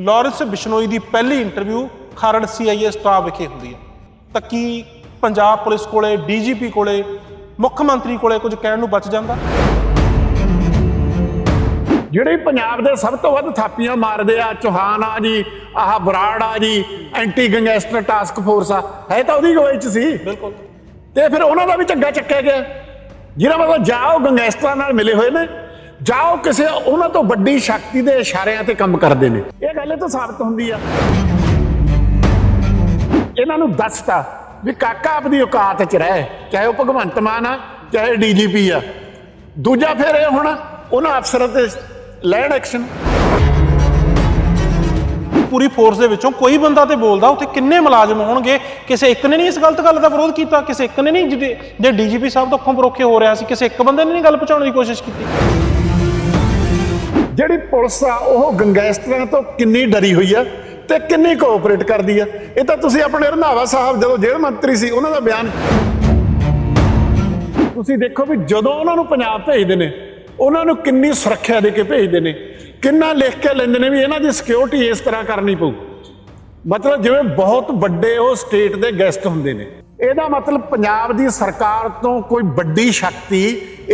Lawrence Bishnoi ਦੀ ਪਹਿਲੀ interview Kharar CIA staff ਵਿਖੇ ਹੁੰਦੀ ਹੈ। ਤਾਂ ਕੀ ਪੰਜਾਬ ਪੁਲਿਸ ਕੋਲੇ ਡੀਜੀਪੀ ਕੋਲੇ ਮੁੱਖ ਮੰਤਰੀ ਕੋਲੇ ਕੁਝ ਕਹਿਣ ਨੂੰ ਬਚ ਜਾਂਦਾ? ਜਿਹੜੇ ਪੰਜਾਬ ਦੇ ਸਭ ਤੋਂ ਵੱਧ ਥਾਪੀਆਂ ਮਾਰਦੇ ਆ ਚੌਹਾਨ ਆ ਜੀ ਆਹ ਬਰਾੜ ਆ ਜੀ ਐਂਟੀ ਗੈਂਗਸਟਰ ਟਾਸਕ ਫੋਰਸ ਆ ਹੈ ਤਾਂ ਉਹਦੀ ਗਵਾਹੀ ਚ ਸੀ। ਬਿਲਕੁਲ। ਤੇ ਫਿਰ ਉਹਨਾਂ ਦਾ ਵੀ ਝੱਗਾ ਚੱਕਿਆ ਗਿਆ। ਜਿਹਨਾਂ ਮਤਲਬ ਜਾਓ ਗੈਂਗਸਟਰਾਂ ਨਾਲ ਮਿਲੇ ਹੋਏ ਨੇ ਜਾਓ ਕਿਸੇ, ਉਹਨਾਂ ਤੋਂ ਵੱਡੀ ਸ਼ਕਤੀ ਦੇ ਇਸ਼ਾਰਿਆਂ ਤੇ ਕੰਮ ਕਰਦੇ ਨੇ। ਇਹ ਗੱਲ ਇਹ ਸਾਬਤ ਹੁੰਦੀ ਆ। ਇਹਨਾਂ ਨੂੰ ਦੱਸਤਾ ਵੀ ਕਾਕਾ ਆਪਣੀ ਔਕਾਤ ਚ ਰਹਿ, ਚਾਹੇ ਉਹ ਭਗਵੰਤ ਮਾਨ ਆ, ਚਾਹੇ ਡੀਜੀਪੀ ਆ। ਦੂਜਾ ਫਿਰ ਇਹ ਹੁਣ, ਉਹਨਾਂ ਅਫਸਰਾਂ ਤੇ ਲੈਣ ਐਕਸ਼ਨ ਪੂਰੀ ਫੋਰਸ ਦੇ ਵਿੱਚੋਂ ਕੋਈ ਬੰਦਾ ਤੇ ਬੋਲਦਾ, ਉੱਥੇ ਕਿੰਨੇ ਮੁਲਾਜ਼ਮ ਹੋਣਗੇ? ਕਿਸੇ ਇੱਕ ਨੇ ਨਹੀਂ ਇਸ ਗਲਤ ਗੱਲ ਦਾ ਵਿਰੋਧ ਕੀਤਾ, ਕਿਸੇ ਇੱਕ ਨੇ ਨਹੀਂ ਜਿਹੜੇ ਜੇ ਡੀਜੀਪੀ ਸਾਹਿਬ ਤੋਂ ਅੱਖੋਂ ਪਰੋਖੇ ਹੋ ਰਿਹਾ ਸੀ, ਕਿਸੇ ਇੱਕ ਬੰਦੇ ਨੇ ਨਹੀਂ ਗੱਲ ਪਹੁੰਚਾਉਣ ਦੀ ਕੋਸ਼ਿਸ਼ ਕੀਤੀ। ਜਿਹੜੀ ਪੁਲਿਸ ਆ, ਉਹ ਗੰਗੈਸਟਰਾਂ ਤੋਂ ਕਿੰਨੀ ਡਰੀ ਹੋਈ ਆ ਤੇ ਕਿੰਨੀ ਕੋਆਪਰੇਟ ਕਰਦੀ ਆ। ਇਹ ਤਾਂ ਤੁਸੀਂ ਆਪਣੇ ਰੰਧਾਵਾ ਸਾਹਿਬ ਜਦੋਂ ਜੇਲ੍ਹ ਮੰਤਰੀ ਸੀ, ਉਹਨਾਂ ਦਾ ਬਿਆਨ ਤੁਸੀਂ ਦੇਖੋ ਵੀ ਜਦੋਂ ਉਹਨਾਂ ਨੂੰ ਪੰਜਾਬ ਭੇਜਦੇ ਨੇ, ਉਹਨਾਂ ਨੂੰ ਕਿੰਨੀ ਸੁਰੱਖਿਆ ਦੇ ਕੇ ਭੇਜਦੇ ਨੇ, ਕਿੰਨਾ ਲਿਖ ਕੇ ਲੈਂਦੇ ਨੇ ਵੀ ਇਹਨਾਂ ਦੀ ਸਿਕਿਉਰਿਟੀ ਇਸ ਤਰ੍ਹਾਂ ਕਰਨੀ ਪਊ। ਮਤਲਬ ਜਿਵੇਂ ਬਹੁਤ ਵੱਡੇ ਉਹ ਸਟੇਟ ਦੇ ਗੈਸਟ ਹੁੰਦੇ ਨੇ। ਇਹਦਾ ਮਤਲਬ ਪੰਜਾਬ ਦੀ ਸਰਕਾਰ ਤੋਂ ਕੋਈ ਵੱਡੀ ਸ਼ਕਤੀ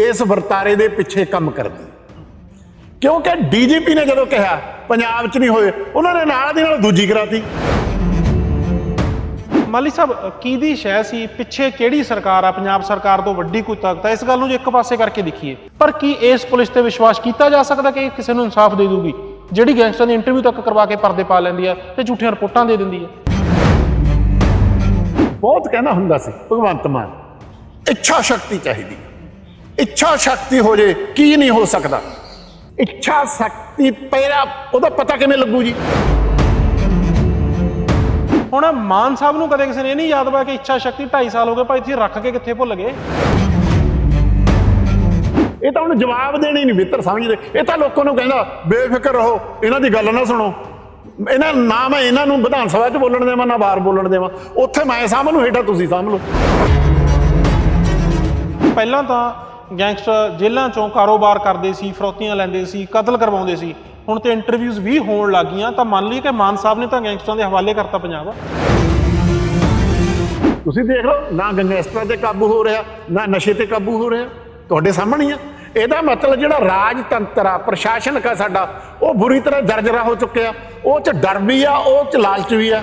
ਇਸ ਵਰਤਾਰੇ ਦੇ ਪਿੱਛੇ ਕੰਮ ਕਰਦੀ। ਕਿਉਂਕਿ ਡੀਜੀਪੀ ਨੇ ਜਦੋਂ ਕਿਹਾ ਪੰਜਾਬ 'ਚ ਨਹੀਂ ਹੋਏ ਉਹਨਾਂ ਨੇ ਨਾਲ ਦੀ ਨਾਲ ਦੂਜੀ ਕਰਾਤੀ। ਮਾਲੀ ਸਾਹਿਬ ਕੀ ਦੀ ਸ਼ੈ ਸੀ? ਪਿੱਛੇ ਕਿਹੜੀ ਸਰਕਾਰ ਆ? ਪੰਜਾਬ ਸਰਕਾਰ ਤੋਂ ਵੱਡੀ ਕੋਈ ਤਾਕਤ ਹੈ ਇਸ ਗੱਲ ਨੂੰ ਜੇ ਇੱਕ ਪਾਸੇ ਕਰਕੇ ਦੇਖੀਏ ਪਰ ਕੀ ਇਸ ਪੁਲਿਸ ਤੇ ਵਿਸ਼ਵਾਸ ਕੀਤਾ ਜਾ ਸਕਦਾ ਕਿ ਇਹ ਕਿਸੇ ਨੂੰ ਇਨਸਾਫ ਦੇ ਦੂਗੀ? ਜਿਹੜੀ ਗੈਂਗਸਟਰ ਦੀ ਇੰਟਰਵਿਊ ਤੱਕ ਕਰਵਾ ਕੇ ਪਰਦੇ ਪਾ ਲੈਂਦੀ ਆ ਤੇ ਝੂਠੀਆਂ ਰਿਪੋਰਟਾਂ ਦੇ ਦਿੰਦੀ ਆ। ਬਹੁਤ ਕਹਿੰਦਾ ਹੁੰਦਾ ਸੀ ਭਗਵੰਤ ਮਾਨ ਇੱਛਾ ਸ਼ਕਤੀ ਚਾਹੀਦੀ ਹੈ। ਇੱਛਾ ਸ਼ਕਤੀ ਹੋ ਜੇ ਕੀ ਨਹੀਂ ਹੋ ਸਕਦਾ? ਇੱਛਾ ਸ਼ਕਤੀ ਪਹਿਰਾ ਉਹਦਾ ਪਤਾ ਕਿਵੇਂ ਲੱਗੂ ਜੀ? ਹੁਣ ਮਾਨ ਸਾਹਿਬ ਨੂੰ ਕਦੇ ਕਿਸੇ ਨੇ ਇਹ ਨਹੀਂ ਯਾਦ ਵਾ ਕਿ ਇੱਛਾ ਸ਼ਕਤੀ 2.5 ਸਾਲ ਹੋ ਗਏ ਭਾਈ ਤੁਸੀਂ ਰੱਖ ਕੇ ਕਿੱਥੇ ਭੁੱਲ ਗਏ? ਇਹ ਤਾਂ ਹੁਣ ਜਵਾਬ ਦੇਣੇ ਨਹੀਂ ਬਿੱਤਰ ਸਮਝਦੇ ਇਹ ਤਾਂ ਲੋਕਾਂ ਨੂੰ ਕਹਿੰਦਾ ਬੇਫਿਕਰ ਰਹੋ ਇਹਨਾਂ ਦੀ ਗੱਲ ਨਾ ਸੁਣੋ। ਇਹਨਾਂ ਨਾ ਮੈਂ ਇਹਨਾਂ ਨੂੰ ਵਿਧਾਨ ਸਭਾ 'ਚ ਬੋਲਣ ਦੇਵਾਂ ਨਾ ਬਾਹਰ ਬੋਲਣ ਦੇਵਾਂ। ਉੱਥੇ ਮੈਂ ਨੂੰ ਹੇਠਾਂ ਤੁਸੀਂ ਸਾਂਭ ਲਓ। ਪਹਿਲਾਂ ਤਾਂ ਗੈਂਗਸਟਰ ਜੇਲ੍ਹਾਂ ਚੋਂ ਕਾਰੋਬਾਰ ਕਰਦੇ ਸੀ ਫਰੋਤੀਆਂ ਲੈਂਦੇ ਸੀ ਕਤਲ ਕਰਵਾਉਂਦੇ ਸੀ। ਹੁਣ ਤੇ ਇੰਟਰਵਿਊਜ਼ ਵੀ ਹੋਣ ਲੱਗੀਆਂ ਤਾਂ ਮੰਨ ਲਈ ਕਿ ਮਾਨ ਸਾਹਿਬ ਨੇ ਤਾਂ ਗੈਂਗਸਟਰਾਂ ਦੇ ਹਵਾਲੇ ਕਰਤਾ ਪੰਜਾਬ। ਤੁਸੀਂ ਦੇਖ ਲਓ ਨਾ ਗੰਗੈਸਟਰਾਂ ਤੇ ਕਾਬੂ ਹੋ ਰਿਹਾ ਨਾ ਨਸ਼ੇ ਤੇ ਕਾਬੂ ਹੋ ਰਿਹਾ। ਤੁਹਾਡੇ ਸਾਹਮਣੇ ਹੀ ਆ। ਇਹਦਾ ਮਤਲਬ ਜਿਹੜਾ ਰਾਜਤੰਤਰ ਆ ਪ੍ਰਸ਼ਾਸਨਕ ਆ ਸਾਡਾ ਉਹ ਬੁਰੀ ਤਰ੍ਹਾਂ ਜਰਜਰਾ ਹੋ ਚੁੱਕਿਆ। ਉਹ ਚ ਡਰ ਵੀ ਆ ਉਹ ਚ ਲਾਲਚ ਵੀ ਆ।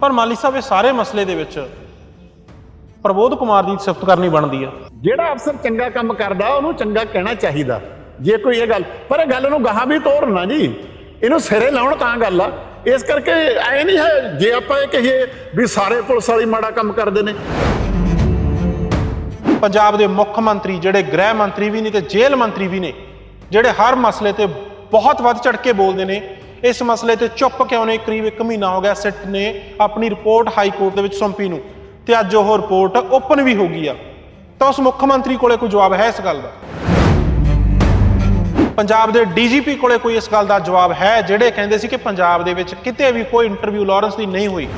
ਪਰ ਮਾਲੀ ਸਾਹਿਬ ਇਹ ਸਾਰੇ ਮਸਲੇ ਦੇ ਵਿੱਚ ਪ੍ਰਬੋਧ ਕੁਮਾਰ ਦੀ ਸਿਫਤ ਕਰਨੀ ਬਣਦੀ ਆ। ਜਿਹੜਾ ਅਫਸਰ ਚੰਗਾ ਕੰਮ ਕਰਦਾ ਉਹਨੂੰ ਚੰਗਾ ਕਹਿਣਾ ਚਾਹੀਦਾ ਜੇ ਕੋਈ ਇਹ ਗੱਲ ਪਰ ਇਹ ਗੱਲ ਨੂੰ ਗਾਹਾਂ ਵੀ ਤੋਰਨਾ ਜੀ। ਇਹਨੂੰ ਸਿਰੇ ਲਾਉਣ ਤਾਂ ਗੱਲ ਆ। ਇਸ ਕਰਕੇ ਐ ਨਹੀਂ ਹੈ ਜੇ ਆਪਾਂ ਇਹ ਕਹੀਏ ਵੀ ਸਾਰੇ ਪੁਲਿਸ ਵਾਲੀ ਮਾੜਾ ਕੰਮ ਕਰਦੇ ਨੇ। ਪੰਜਾਬ ਦੇ ਮੁੱਖ ਮੰਤਰੀ ਜਿਹੜੇ ਗ੍ਰਹਿ ਮੰਤਰੀ ਵੀ ਨੇ ਤੇ ਜੇਲ੍ਹ ਮੰਤਰੀ ਵੀ ਨੇ ਜਿਹੜੇ ਹਰ ਮਸਲੇ ਤੇ ਬਹੁਤ ਵੱਧ ਚੜ ਕੇ ਬੋਲਦੇ ਨੇ ਇਸ ਮਸਲੇ ਤੇ ਚੁੱਪ ਕਿਉਂ ਨੇ? ਕਰੀਬ 1 ਮਹੀਨਾ ਹੋ ਗਿਆ ਸਿੱਟ ਨੇ ਆਪਣੀ ਰਿਪੋਰਟ ਹਾਈ ਕੋਰਟ ਦੇ ਵਿੱਚ ਸੌਂਪੀ ਨੂੰ। ਤੇ ਅੱਜ ਉਹ ਰਿਪੋਰਟ ਓਪਨ ਵੀ ਹੋ ਗਈ ਆ। ਤਾਂ ਉਸ ਮੁੱਖ ਮੰਤਰੀ ਕੋਲੇ ਕੋਈ ਜਵਾਬ ਹੈ ਇਸ ਗੱਲ ਦਾ? ਪੰਜਾਬ ਦੇ ਡੀਜੀਪੀ ਕੋਲੇ ਕੋਈ ਇਸ ਗੱਲ ਦਾ ਜਵਾਬ ਹੈ, ਜਿਹੜੇ ਕਹਿੰਦੇ ਸੀ ਕਿ ਪੰਜਾਬ ਦੇ ਵਿੱਚ ਕਿਤੇ ਵੀ ਕੋਈ ਇੰਟਰਵਿਊ ਲਾਰੈਂਸ ਦੀ ਨਹੀਂ ਹੋਈ?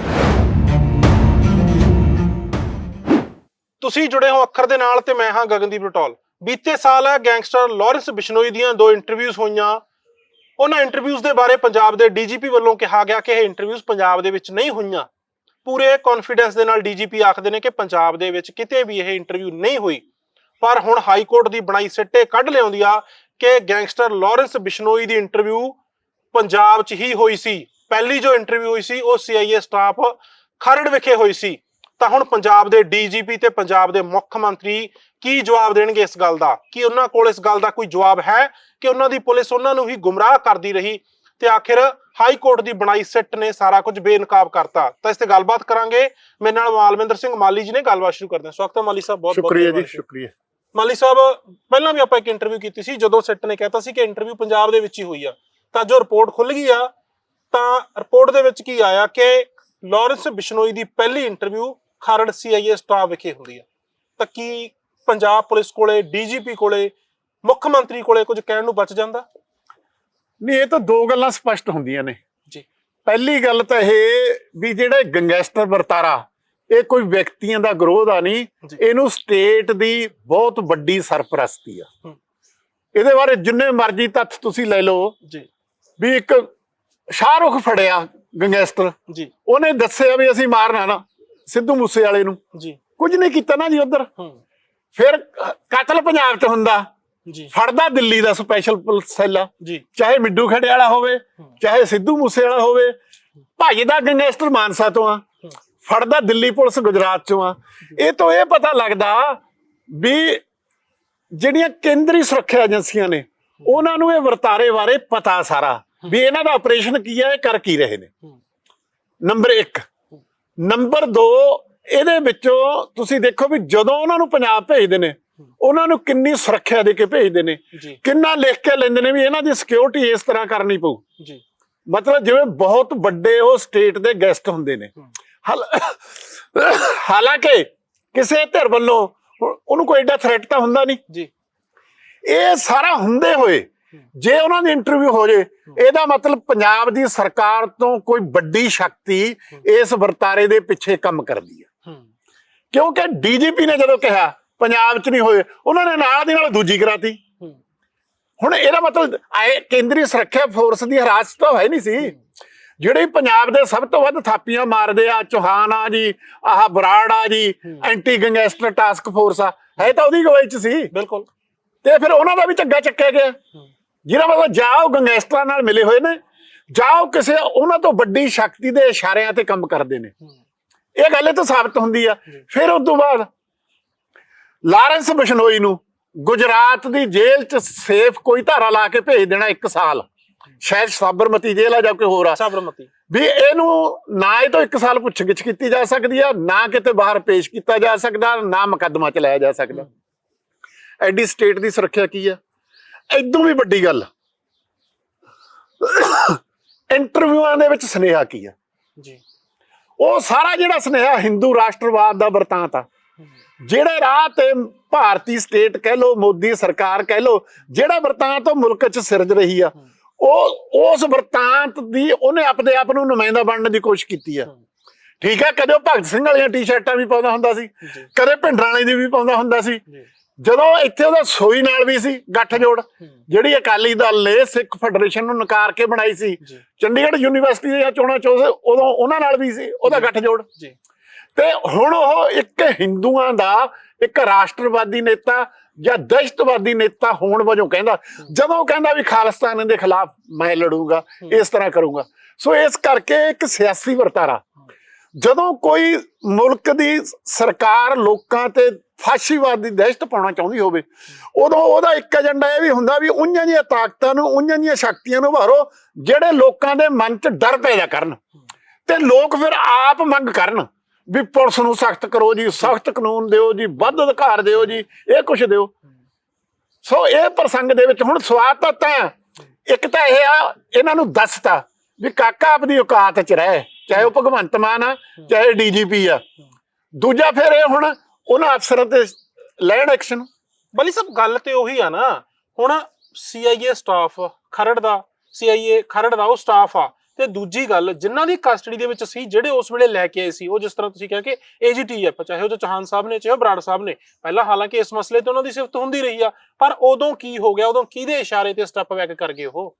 ਤੁਸੀਂ ਜੁੜੇ ਹੋ ਅੱਖਰ ਦੇ ਨਾਲ ਤੇ ਮੈਂ ਹਾਂ ਗਗਨਦੀਪ ਰਟੋਲ। ਬੀਤੇ ਸਾਲ ਗੈਂਗਸਟਰ ਲਾਰੈਂਸ ਬਿਸ਼ਨੋਈ ਦੀਆਂ ਦੋ ਇੰਟਰਵਿਊਜ਼ ਹੋਈਆਂ। ਉਹਨਾਂ ਇੰਟਰਵਿਊਜ਼ ਦੇ ਬਾਰੇ ਪੰਜਾਬ ਦੇ ਡੀਜੀਪੀ ਵੱਲੋਂ ਕਿਹਾ ਗਿਆ ਕਿ ਇਹ ਇੰਟਰਵਿਊਜ਼ ਪੰਜਾਬ ਦੇ ਵਿੱਚ ਨਹੀਂ ਹੋਈਆਂ। ਪੂਰੇ ਕੌਨਫੀਡੈਂਸ ਦੇ ਨਾਲ ਡੀਜੀਪੀ ਆਖਦੇ ਨੇ ਕਿ ਪੰਜਾਬ ਦੇ ਵਿੱਚ ਕਿਤੇ ਵੀ ਇਹ ਇੰਟਰਵਿਊ ਨਹੀਂ ਹੋਈ। ਪਰ ਹੁਣ ਹਾਈ ਕੋਰਟ ਦੀ ਬਣਾਈ ਸਿੱਟੇ ਕੱਢ ਲਿਆਉਂਦੀ ਆ ਕਿ ਗੈਂਗਸਟਰ ਲਾਰੈਂਸ ਬਿਸ਼ਨੋਈ ਦੀ ਇੰਟਰਵਿਊ ਪੰਜਾਬ 'ਚ ਹੀ ਹੋਈ ਸੀ। ਪਹਿਲੀ ਜੋ ਇੰਟਰਵਿਊ ਹੋਈ ਸੀ, ਉਹ ਸੀਆਈਏ ਸਟਾਫ ਖਰੜ ਵਿਖੇ ਹੋਈ ਸੀ। ਤਾਂ ਹੁਣ ਪੰਜਾਬ ਦੇ ਡੀਜੀਪੀ ਤੇ ਪੰਜਾਬ ਦੇ ਮੁੱਖ ਮੰਤਰੀ ਕੀ ਜਵਾਬ ਦੇਣਗੇ ਇਸ ਗੱਲ ਦਾ? ਕਿ ਉਹਨਾਂ ਕੋਲ ਇਸ ਗੱਲ ਦਾ ਕੋਈ ਜਵਾਬ ਹੈ ਕਿ ਉਹਨਾਂ ਦੀ ਪੁਲਿਸ ਉਹਨਾਂ ਨੂੰ ਹੀ ਗੁੰਮਰਾਹ ਕਰਦੀ ਰਹੀ? ਤੇ ਆਖਿਰ ਹਾਈ ਕੋਰਟ ਦੀ ਬਣਾਈ ਸਿੱਟ ਨੇ ਸਾਰਾ ਕੁਝ ਬੇਨਕਾਬ ਕਰਤਾ। ਤਾਂ ਇਸ ਤੇ ਗੱਲਬਾਤ ਕਰਾਂਗੇ। ਮੇਰੇ ਨਾਲ ਮਾਲਵਿੰਦਰ ਸਿੰਘ ਮਾਲੀ ਜੀ ਨੇ ਗੱਲਬਾਤ ਸ਼ੁਰੂ ਕਰਦੇ ਹਾਂ। ਸਵਾਗਤ ਹੈ ਮਾਲੀ ਸਾਹਿਬ ਬਹੁਤ ਬਹੁਤ ਸ਼ੁਕਰੀਆ ਜੀ। ਸ਼ੁਕਰੀਆ। ਮਾਲੀ ਸਾਹਿਬ ਪਹਿਲਾਂ ਵੀ ਆਪਾਂ ਇੱਕ ਇੰਟਰਵਿਊ ਕੀਤੀ ਸੀ ਜਦੋਂ ਸਿੱਟ ਨੇ ਕਹਿਤਾ ਸੀ ਕਿ ਇੰਟਰਵਿਊ ਪੰਜਾਬ ਦੇ ਵਿੱਚ ਹੀ ਹੋਈ ਆ। ਤਾਂ ਜੋ ਰਿਪੋਰਟ ਖੁੱਲ ਗਈ ਆ ਤਾਂ ਰਿਪੋਰਟ ਦੇ ਵਿੱਚ ਕੀ ਆਇਆ ਕਿ ਲਾਰੈਂਸ ਬਿਸ਼ਨੋਈ ਦੀ ਪਹਿਲੀ ਇੰਟਰਵਿਊ ਖਰੜ ਸੀਆਈਏ ਸਟਾਫ ਵਿਖੇ ਹੁੰਦੀ ਆ। ਤਾਂ ਕੀ ਪੰਜਾਬ ਪੁਲਿਸ ਕੋਲੇ ਡੀਜੀਪੀ ਕੋਲੇ ਮੁੱਖ ਮੰਤਰੀ ਕੋਲੇ ਕੁਝ ਕਹਿਣ ਨੂੰ ਬਚ ਜਾਂਦਾ? ਨਹੀਂ ਇਹ ਤਾਂ ਦੋ ਗੱਲਾਂ ਸਪਸ਼ਟ ਹੁੰਦੀਆਂ ਨੇ। ਜੀ। ਪਹਿਲੀ ਗੱਲ ਤਾਂ ਇਹ ਵੀ ਜਿਹੜੇ ਗੰਗੈਸਟਰ ਵਰਤਾਰਾ ਇਹ ਕੋਈ ਵਿਅਕਤੀਆਂ ਦਾ ਗਰੋਧ ਆ ਨਹੀਂ। ਇਹਨੂੰ ਸਟੇਟ ਦੀ ਬਹੁਤ ਵੱਡੀ ਸਰਪ੍ਰਸਤੀ ਆ। ਇਹਦੇ ਬਾਰੇ ਜਿੰਨੇ ਮਰਜ਼ੀ ਤੱਥ ਤੁਸੀਂ ਲੈ ਲਓ। ਜੀ। ਵੀ ਇੱਕ ਸ਼ਾਹਰੁਖ ਫੜਿਆ ਗੰਗੈਸਟਰ। ਜੀ। ਉਹਨੇ ਦੱਸਿਆ ਵੀ ਅਸੀਂ ਮਾਰਨਾ ਨਾ ਸਿੱਧੂ ਮੂਸੇ ਵਾਲੇ ਨੂੰ। ਜੀ। ਕੁਝ ਨਹੀਂ ਕੀਤਾ ਨਾ ਜੀ ਉਧਰ। ਹੂੰ। ਫਿਰ ਕਤਲ ਪੰਜਾਬ 'ਚ ਹੁੰਦਾ। ਜੀ। ਫੜਦਾ ਦਿੱਲੀ ਦਾ ਸਪੈਸ਼ਲ ਪੁਲਿਸ ਸੈੱਲ ਆ। ਜੀ। ਚਾਹੇ ਮਿੱਡੂ ਖੜੇ ਵਾਲਾ ਹੋਵੇ ਚਾਹੇ ਸਿੱਧੂ ਮੂਸੇ ਵਾਲਾ ਹੋਵੇ ਭਾਈ ਦਾ ਗੰਗੈਸਟਰ ਮਾਨਸਾ ਤੋਂ ਆ। ਫੜਦਾ ਦਿੱਲੀ ਪੁਲਿਸ ਗੁਜਰਾਤ ਚੋਂ ਆ। ਇਹ ਤੋਂ ਇਹ ਪਤਾ ਲੱਗਦਾ ਵੀ ਜਿਹੜੀਆਂ ਕੇਂਦਰੀ ਸੁਰੱਖਿਆ ਏਜੰਸੀਆਂ ਨੇ ਉਹਨਾਂ ਨੂੰ ਇਹ ਵਰਤਾਰੇ ਬਾਰੇ ਪਤਾ ਸਾਰਾ ਵੀ ਇਹਨਾਂ ਦਾ ਆਪਰੇਸ਼ਨ ਕੀ ਹੈ ਇਹ ਕਰ ਕੀ ਰਹੇ ਨੇ। ਨੰਬਰ 1 ਨੰਬਰ 2 ਇਹਦੇ ਵਿੱਚੋਂ ਤੁਸੀਂ ਦੇਖੋ ਵੀ ਜਦੋਂ ਉਹਨਾਂ ਨੂੰ ਪੰਜਾਬ ਭੇਜਦੇ ਨੇ ਉਹਨਾਂ ਨੂੰ ਕਿੰਨੀ ਸੁਰੱਖਿਆ ਦੇ ਕੇ ਭੇਜਦੇ ਨੇ ਕਿੰਨਾ ਲਿਖ ਕੇ ਲੈਂਦੇ ਨੇ ਵੀ ਇਹਨਾਂ ਦੀ ਸਿਕਿਉਰਿਟੀ ਇਸ ਤਰ੍ਹਾਂ ਕਰਨੀ ਪਊ। ਜੀ। ਮਤਲਬ ਜਿਵੇਂ ਬਹੁਤ ਵੱਡੇ ਉਹ ਸਟੇਟ ਦੇ ਗੈਸਟ ਹੁੰਦੇ ਨੇ। ਹਾਲ- ਹਾਲਾਂਕਿ ਕਿਸੇ ਧਿਰ ਵੱਲੋਂ ਉਹ- ਉਹਨੂੰ ਕੋਈ ਐਡਾ ਥ੍ਰੈਟ ਤਾਂ ਹੁੰਦਾ ਨਹੀਂ। ਜੀ। ਇਹ ਸਾਰਾ ਹੁੰਦੇ ਹੋਏ ਜੇ ਉਹਨਾਂ ਦੀ ਇੰਟਰਵਿਊ ਹੋ ਜੇ ਇਹਦਾ ਮਤਲਬ ਪੰਜਾਬ ਦੀ ਸਰਕਾਰ ਤੋਂ ਕੋਈ ਵੱਡੀ ਸ਼ਕਤੀ ਇਸ ਵਰਤਾਰੇ ਦੇ ਪਿੱਛੇ ਕੰਮ ਕਰਦੀ ਹੂੰ। ਕਿਉਂਕਿ ਡੀਜੀਪੀ ਨੇ ਜਦੋਂ ਕਿਹਾ ਪੰਜਾਬ 'ਚ ਨਹੀਂ ਹੋਏ ਉਹਨਾਂ ਨੇ ਨਾਲ ਦੀ ਨਾਲ ਦੂਜੀ ਕਰਾਤੀ। ਹੁਣ ਇਹਦਾ ਮਤਲਬ ਆਏ ਕੇਂਦਰੀ ਸੁਰੱਖਿਆ ਫੋਰਸ ਦੀ ਹਰਾਸਤ ਤਾਂ ਹੈ ਨਹੀਂ ਸੀ। ਜਿਹੜੇ ਪੰਜਾਬ ਦੇ ਸਭ ਤੋਂ ਵੱਧ ਥਾਪੀਆਂ ਮਾਰਦੇ ਆ ਚੌਹਾਨ ਆ ਜੀ ਆਹ ਬਰਾੜ ਆ ਜੀ ਐਂਟੀ ਗੈਂਗਸਟਰ ਟਾਸਕ ਫੋਰਸ ਆ ਹੈ ਤਾਂ ਉਹਦੀ ਗਵਾਹੀ ਚ ਸੀ। ਬਿਲਕੁਲ। ਤੇ ਫਿਰ ਉਹਨਾਂ ਦਾ ਵੀ ਝੱਗਾ ਚੱਕਿਆ ਗਿਆ। ਜਿਹਦਾ ਮਤਲਬ ਜਾਓ ਗੈਂਗਸਟਰਾਂ ਨਾਲ ਮਿਲੇ ਹੋਏ ਨੇ ਜਾਓ ਕਿਸੇ ਉਹਨਾਂ ਤੋਂ ਵੱਡੀ ਸ਼ਕਤੀ ਦੇ ਇਸ਼ਾਰਿਆਂ ਤੇ ਕੰਮ ਕਰਦੇ ਨੇ। ਇਹ ਗੱਲ ਇਹ ਤੋਂ ਸਾਬਤ ਹੁੰਦੀ ਆ। ਫਿਰ ਉਸ ਤੋਂ ਬਾਅਦ ਲਾਰੈਂਸ ਬਿਸ਼ਨੋਈ ਨੂੰ ਗੁਜਰਾਤ ਦੀ ਜੇਲ੍ਹ 'ਚ ਸੇਫ ਕੋਈ ਧਾਰਾ ਲਾ ਕੇ ਭੇਜ ਦੇਣਾ 1 ਸਾਲ। ਸ਼ਾਇਦ ਸਾਬਰਮਤੀ ਜੇਲ੍ਹ ਆ ਜਾਂ ਕੋਈ ਹੋਰ ਆ। ਸਾਬਰਮਤੀ। ਵੀ ਇਹਨੂੰ ਨਾ ਇਹ ਤੋਂ 1 ਸਾਲ ਪੁੱਛਗਿੱਛ ਕੀਤੀ ਜਾ ਸਕਦੀ ਆ ਨਾ ਕਿਤੇ ਬਾਹਰ ਪੇਸ਼ ਕੀਤਾ ਜਾ ਸਕਦਾ ਨਾ ਮੁਕੱਦਮਾ ਚਲਾਇਆ ਜਾ ਸਕਦਾ। ਐਡੀ ਸਟੇਟ ਦੀ ਸੁਰੱਖਿਆ ਕੀ ਆ? ਇਦੋਂ ਵੀ ਵੱਡੀ ਗੱਲ। ਇੰਟਰਵਿਊਆਂ ਦੇ ਵਿੱਚ ਸੁਨੇਹਾ ਕੀ ਆ? ਜੀ। ਉਹ ਸਾਰਾ ਜਿਹੜਾ ਸੁਨੇਹਾ ਹਿੰਦੂ ਰਾਸ਼ਟਰਵਾਦ ਦਾ ਵਰਤਾਂਤ ਆ ਜਿਹੜੇ ਰਾਹ ਤੇ ਭਾਰਤੀ ਸਟੇਟ ਕਹਿ ਲੋ ਮੋਦੀ ਸਰਕਾਰ ਕਹਿ ਲੋ ਜਿਹੜਾ ਵਰਤਾਂਤ ਉਹ ਮੁਲਕ 'ਚ ਸਿਰਜ ਰਹੀ ਆ ਉਹ ਉਸ ਵਰਤਾਂਤ ਦੀ ਉਹਨੇ ਆਪਣੇ ਆਪ ਨੂੰ ਨੁਮਾਇੰਦਾ ਬਣਨ ਦੀ ਕੋਸ਼ਿਸ਼ ਕੀਤੀ ਆ। ਠੀਕ ਆ ਕਦੇ ਭਗਤ ਸਿੰਘ ਵਾਲੀਆਂ ਟੀ-ਸ਼ਰਟਾਂ ਵੀ ਪਾਉਂਦਾ ਹੁੰਦਾ ਸੀ। ਕਦੇ ਭਿੰਡਰਾਂ ਵਾਲੀ ਦੀ ਵੀ ਪਾਉਂਦਾ ਹੁੰਦਾ ਸੀ। ਜਦੋਂ ਇੱਥੇ ਉਹਦਾ ਸੋਈ ਨਾਲ ਵੀ ਸੀ ਗੱਠ ਜੋੜ ਜਿਹੜੀ ਅਕਾਲੀ ਦਲ ਨੇ ਸਿੱਖ ਫੈਡਰੇਸ਼ਨ ਨੂੰ ਨਕਾਰ ਕੇ ਬਣਾਈ ਸੀ। ਚੰਡੀਗੜ੍ਹ ਯੂਨੀਵਰਸਿਟੀ ਦੀਆਂ ਚੋਣਾਂ ਚ ਉਦੋਂ ਉਹਨਾਂ ਨਾਲ ਵੀ ਸੀ ਉਹਦਾ ਗੱਠ ਜੋੜ। ਜੀ। ਤੇ ਹੁਣ ਉਹ ਇੱਕ ਹਿੰਦੂਆਂ ਦਾ ਇੱਕ ਰਾਸ਼ਟਰਵਾਦੀ ਨੇਤਾ ਜਾਂ ਦਹਿਸ਼ਤਵਾਦੀ ਨੇਤਾ ਹੋਣ ਵਜੋਂ ਕਹਿੰਦਾ ਜਦੋਂ ਕਹਿੰਦਾ ਵੀ ਖਾਲਿਸਤਾਨ ਦੇ ਖਿਲਾਫ ਮੈਂ ਲੜੂੰਗਾ ਇਸ ਤਰ੍ਹਾਂ ਕਰੂੰਗਾ। ਸੋ ਇਸ ਕਰਕੇ ਇੱਕ ਸਿਆਸੀ ਵਰਤਾਰਾ ਜਦੋਂ ਕੋਈ ਮੁਲਕ ਦੀ ਸਰਕਾਰ ਲੋਕਾਂ ਤੇ ਫਾਸ਼ੀਵਾਦ ਦੀ ਦਹਿਸ਼ਤ ਪਾਉਣਾ ਚਾਹੁੰਦੀ ਹੋਵੇ ਉਦੋਂ ਉਹਦਾ ਇੱਕ ਏਜੰਡਾ ਇਹ ਵੀ ਹੁੰਦਾ ਵੀ ਉਹਨਾਂ ਦੀਆਂ ਤਾਕਤਾਂ ਨੂੰ ਉਹਨਾਂ ਦੀਆਂ ਸ਼ਕਤੀਆਂ ਨੂੰ ਉਭਾਰੋ ਜਿਹੜੇ ਲੋਕਾਂ ਦੇ ਮਨ 'ਚ ਡਰ ਪੈਦਾ ਕਰਨ ਤੇ ਲੋਕ ਫਿਰ ਆਪ ਮੰਗ ਕਰਨ। ਵੀ ਪੁਲਿਸ ਨੂੰ ਸਖਤ ਕਰੋ ਜੀ, ਸਖਤ ਕਾਨੂੰਨ ਦਿਓ ਜੀ, ਵੱਧ ਅਧਿਕਾਰ ਦਿਓ ਜੀ, ਇਹ ਕੁਛ ਦਿਓ। ਸੋ ਇਹ ਪ੍ਰਸੰਗ ਦੇ ਵਿੱਚ ਹੁਣ ਸਵਾਦ ਤਾਂ ਤਾਂ ਇੱਕ ਤਾਂ ਇਹ ਆ, ਇਹਨਾਂ ਨੂੰ ਦੱਸਤਾ ਵੀ ਕਾਕਾ ਆਪਦੀ ਔਕਾਤ 'ਚ ਰਹਿ, ਚਾਹੇ ਉਹ ਭਗਵੰਤ ਮਾਨ ਆ, ਚਾਹੇ ਡੀਜੀਪੀ ਆ। ਦੂਜਾ ਫਿਰ ਇਹ ਹੁਣ ਉਹਨਾਂ ਅਫਸਰਾਂ ਤੇ ਲੈਣ ਐਕਸ਼ਨ ਬਲੀ ਸਭ ਗੱਲ ਤੇ ਉਹੀ ਆ ਨਾ। ਹੁਣ ਸੀਆਈਏ ਸਟਾਫ ਖਰੜ ਦਾ ਸੀਆਈਏ ਖਰੜ ਦਾ ਉਹ ਸਟਾਫ ਆ। ਤੇ ਦੂਜੀ ਗੱਲ ਜਿਨ੍ਹਾਂ ਦੀ ਕਸਟਡੀ ਦੇ ਵਿੱਚ ਸੀ ਜਿਹੜੇ ਉਸ ਵੇਲੇ ਲੈ ਕੇ ਆਏ ਸੀ ਉਹ ਜਿਸ ਤਰ੍ਹਾਂ ਤੁਸੀਂ ਕਿਹਾ ਕਿ ਏਜੀਟੀਐਫ ਚਾਹੇ ਉਹ ਚੌਹਾਨ ਸਾਹਿਬ ਨੇ ਚਾਹੇ ਉਹ ਬਰਾੜ ਸਾਹਿਬ ਨੇ ਪਹਿਲਾਂ ਹਾਲਾਂਕਿ ਇਸ ਮਸਲੇ ਤੇ ਉਹਨਾਂ ਦੀ ਸਿਫਤ ਹੁੰਦੀ ਰਹੀ ਆ ਪਰ ਉਦੋਂ ਕੀ ਹੋ ਗਿਆ ਉਦੋਂ ਕਿਹਦੇ ਇਸ਼ਾਰੇ ਤੇ ਸਟੈਪ ਬੈਕ ਕਰ ਗਏ ਉਹ?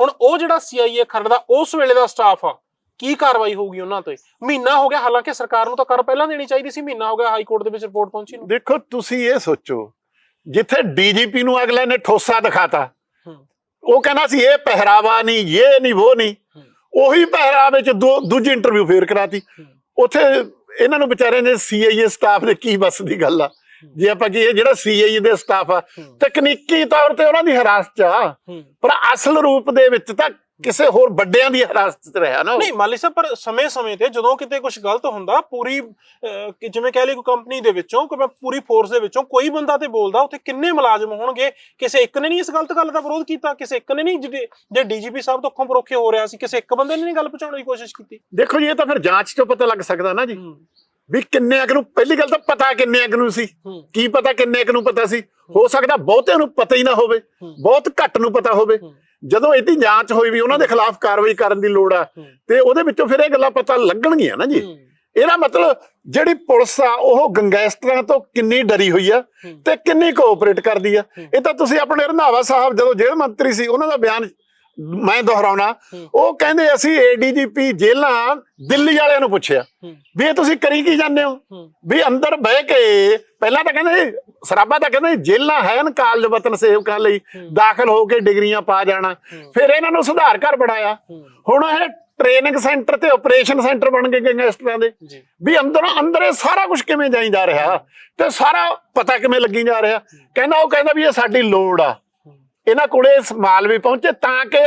ਹੁਣ ਉਹ ਜਿਹੜਾ ਸੀਆਈਏ ਖਰੜ ਦਾ ਉਸ ਵੇਲੇ ਦਾ ਸਟਾਫ ਆ ਕੀ ਕਾਰਵਾਈ ਹੋਊਗੀ ਉਹਨਾਂ ਤੇ? ਮਹੀਨਾ ਹੋ ਗਿਆ ਹਾਲਾਂਕਿ ਸਰਕਾਰ ਨੂੰ ਤਾਂ ਕਰ ਪਹਿਲਾਂ ਦੇਣੀ ਚਾਹੀਦੀ ਸੀ ਮਹੀਨਾ ਹੋ ਗਿਆ ਹਾਈ ਕੋਰਟ ਦੇ ਵਿੱਚ ਰਿਪੋਰਟ ਪਹੁੰਚੀ ਨੂੰ। ਦੇਖੋ ਤੁਸੀਂ ਇਹ ਸੋਚੋ ਜਿੱਥੇ ਡੀਜੀਪੀ ਨੂੰ ਅਗਲੇ ਨੇ ਠੋਸਾ ਦਿਖਾਤਾ ਉਹ ਕਹਿੰਦਾ ਸੀ ਇਹ ਪਹਿਰਾਵਾ ਨਹੀਂ ਇਹ ਨਹੀਂ ਉਹ ਨਹੀਂ। ਉਹੀ ਪਹਿਰਾਵੇ ਚ ਦੋ ਦੂਜੀ ਇੰਟਰਵਿਊ ਫੇਰ ਕਰਾਤੀ। ਉੱਥੇ ਇਹਨਾਂ ਨੂੰ ਵਿਚਾਰਿਆਂ ਦੇ ਸੀਆਈਏ ਸਟਾਫ ਦੇ ਕੀ ਬਸ ਦੀ ਗੱਲ ਆ। ਜੇ ਆਪਾਂ ਕੀ ਇਹ ਜਿਹੜਾ ਸੀਆਈਏ ਦੇ ਸਟਾਫ ਆ। ਤਕਨੀਕੀ ਤੌਰ ਤੇ ਉਹਨਾਂ ਦੀ ਹਰਾਸਤ ਚ ਆ ਪਰ ਅਸਲ ਰੂਪ ਦੇ ਵਿੱਚ ਤਾਂ ਕਿਸੇ ਹੋਰ ਵੱਡਿਆਂ ਦੀ ਹਰਾਸਤ ਰਿਹਾ ਨਾ। ਨਹੀਂ ਮਾਲੀ ਸਾਹਿਬ ਪਰ ਸਮੇਂ-ਸਮੇਂ ਤੇ ਜਦੋਂ ਕਿਤੇ ਕੁਝ ਗਲਤ ਹੁੰਦਾ ਪੂਰੀ ਅਹ, ਜਿਵੇਂ ਕਹਿ ਲਈ ਕੋਈ ਕੰਪਨੀ ਦੇ ਵਿੱਚੋਂ ਕੋਈ ਪੂਰੀ ਫੋਰਸ ਦੇ ਵਿੱਚੋਂ ਕੋਈ ਬੰਦਾ ਤੇ ਬੋਲਦਾ ਉੱਥੇ ਕਿੰਨੇ ਮੁਲਾਜ਼ਮ ਹੋਣਗੇ? ਕਿਸੇ ਇੱਕ ਨੇ ਨਹੀਂ ਇਸ ਗਲਤ ਗੱਲ ਦਾ ਵਿਰੋਧ ਕੀਤਾ ਕਿਸੇ ਇੱਕ ਨੇ ਨਹੀਂ ਜਿਹੜੇ ਜੇ ਡੀਜੀਪੀ ਸਾਹਿਬ ਤੋਂ ਅੱਖੋਂ ਪਰੋਖੇ ਹੋ ਰਿਹਾ ਸੀ ਕਿਸੇ ਇੱਕ ਬੰਦੇ ਨੇ ਨਹੀਂ ਗੱਲ ਪਹੁੰਚਾਉਣ ਦੀ ਕੋਸ਼ਿਸ਼ ਕੀਤੀ? ਦੇਖੋ ਜੀ ਇਹ ਤਾਂ ਫਿਰ ਜਾਂਚ ਚੋਂ ਪਤਾ ਲੱਗ ਸਕਦਾ ਨਾ ਜੀ। ਵੀ ਕਿੰਨੇ ਅਗ ਨੂੰ ਪਹਿਲੀ ਗੱਲ ਤਾਂ ਪਤਾ ਕਿੰਨੇ ਅਗ ਨੂੰ ਸੀ। ਹੂੰ। ਕੀ ਪਤਾ ਕਿੰਨੇ ਕੁ ਨੂੰ ਪਤਾ ਸੀ? ਹੋ ਸਕਦਾ ਬਹੁਤਿਆਂ ਨੂੰ ਪਤਾ ਹੀ ਨਾ ਹੋਵੇ ਹੂੰ। ਬਹੁਤ ਘੱਟ ਨੂੰ ਪਤਾ ਹੋਵੇ। ਹੂੰ। ਜਦੋਂ ਇਹਦੀ ਜਾਂਚ ਹੋਈ ਵੀ ਉਹਨਾਂ ਦੇ ਖਿਲਾਫ ਕਾਰਵਾਈ ਕਰਨ ਦੀ ਲੋੜ ਆ। ਤੇ ਉਹਦੇ ਵਿੱਚੋਂ ਫਿਰ ਇਹ ਗੱਲਾਂ ਪਤਾ ਲੱਗਣਗੀਆਂ ਨਾ ਜੀ। ਇਹਦਾ ਮਤਲਬ ਜਿਹੜੀ ਪੁਲਿਸ ਆ ਉਹ ਗੰਗੈਸਟਰਾਂ ਤੋਂ ਕਿੰਨੀ ਡਰੀ ਹੋਈ ਆ। ਤੇ ਕਿੰਨੀ ਕੋਆਪਰੇਟ ਕਰਦੀ ਆ। ਇਹ ਤਾਂ ਤੁਸੀਂ ਆਪਣੇ ਰੰਧਾਵਾ ਸਾਹਿਬ ਜਦੋਂ ਜੇਲ੍ਹ ਮੰਤਰੀ ਸੀ ਉਹਨਾਂ ਦਾ ਬਿਆਨ ਮੈਂ ਦੁਹਰਾਉਣਾ। ਉਹ ਕਹਿੰਦੇ ਅਸੀਂ ਏਡੀਜੀਪੀ ਜੇਲਾਂ ਦਿੱਲੀ ਵਾਲਿਆਂ ਨੂੰ ਪੁੱਛਿਆ ਵੀ ਇਹ ਤੁਸੀਂ ਕਰੀ ਕੀ ਜਾਂਦੇ ਹੋ। ਵੀ ਅੰਦਰ ਬਹਿ ਕੇ ਪਹਿਲਾਂ ਤਾਂ ਕਹਿੰਦੇ ਸਰਾਬਾ ਤਾਂ ਕਹਿੰਦੇ ਜੇਲਾਂ ਹਨ ਕਾਲਜ ਵਤਨ ਸੇਵਕਾਂ ਲਈ ਦਾਖਲ ਹੋ ਕੇ ਡਿਗਰੀਆਂ ਪਾ ਜਾਣਾ। ਫਿਰ ਇਹਨਾਂ ਨੂੰ ਸੁਧਾਰ ਘਰ ਬਣਾਇਆ। ਹੁਣ ਇਹ ਟ੍ਰੇਨਿੰਗ ਸੈਂਟਰ ਤੇ ਆਪਰੇਸ਼ਨ ਸੈਂਟਰ ਬਣ ਗਏ ਗੈਂਗਸਟਰਾਂ ਦੇ। ਵੀ ਅੰਦਰੋਂ ਅੰਦਰ ਇਹ ਸਾਰਾ ਕੁਝ ਕਿਵੇਂ ਜਾਈ ਜਾ ਰਿਹਾ? ਤੇ ਸਾਰਾ ਪਤਾ ਕਿਵੇਂ ਲੱਗੀ ਜਾ ਰਿਹਾ? ਕਹਿੰਦਾ ਉਹ ਕਹਿੰਦਾ ਵੀ ਇਹ ਸਾਡੀ ਲੋੜ ਆ। ਇਹਨਾਂ ਕੋਲੇ ਇਸ ਮਾਲ ਵੀ ਪਹੁੰਚੇ ਤਾਂ ਕਿ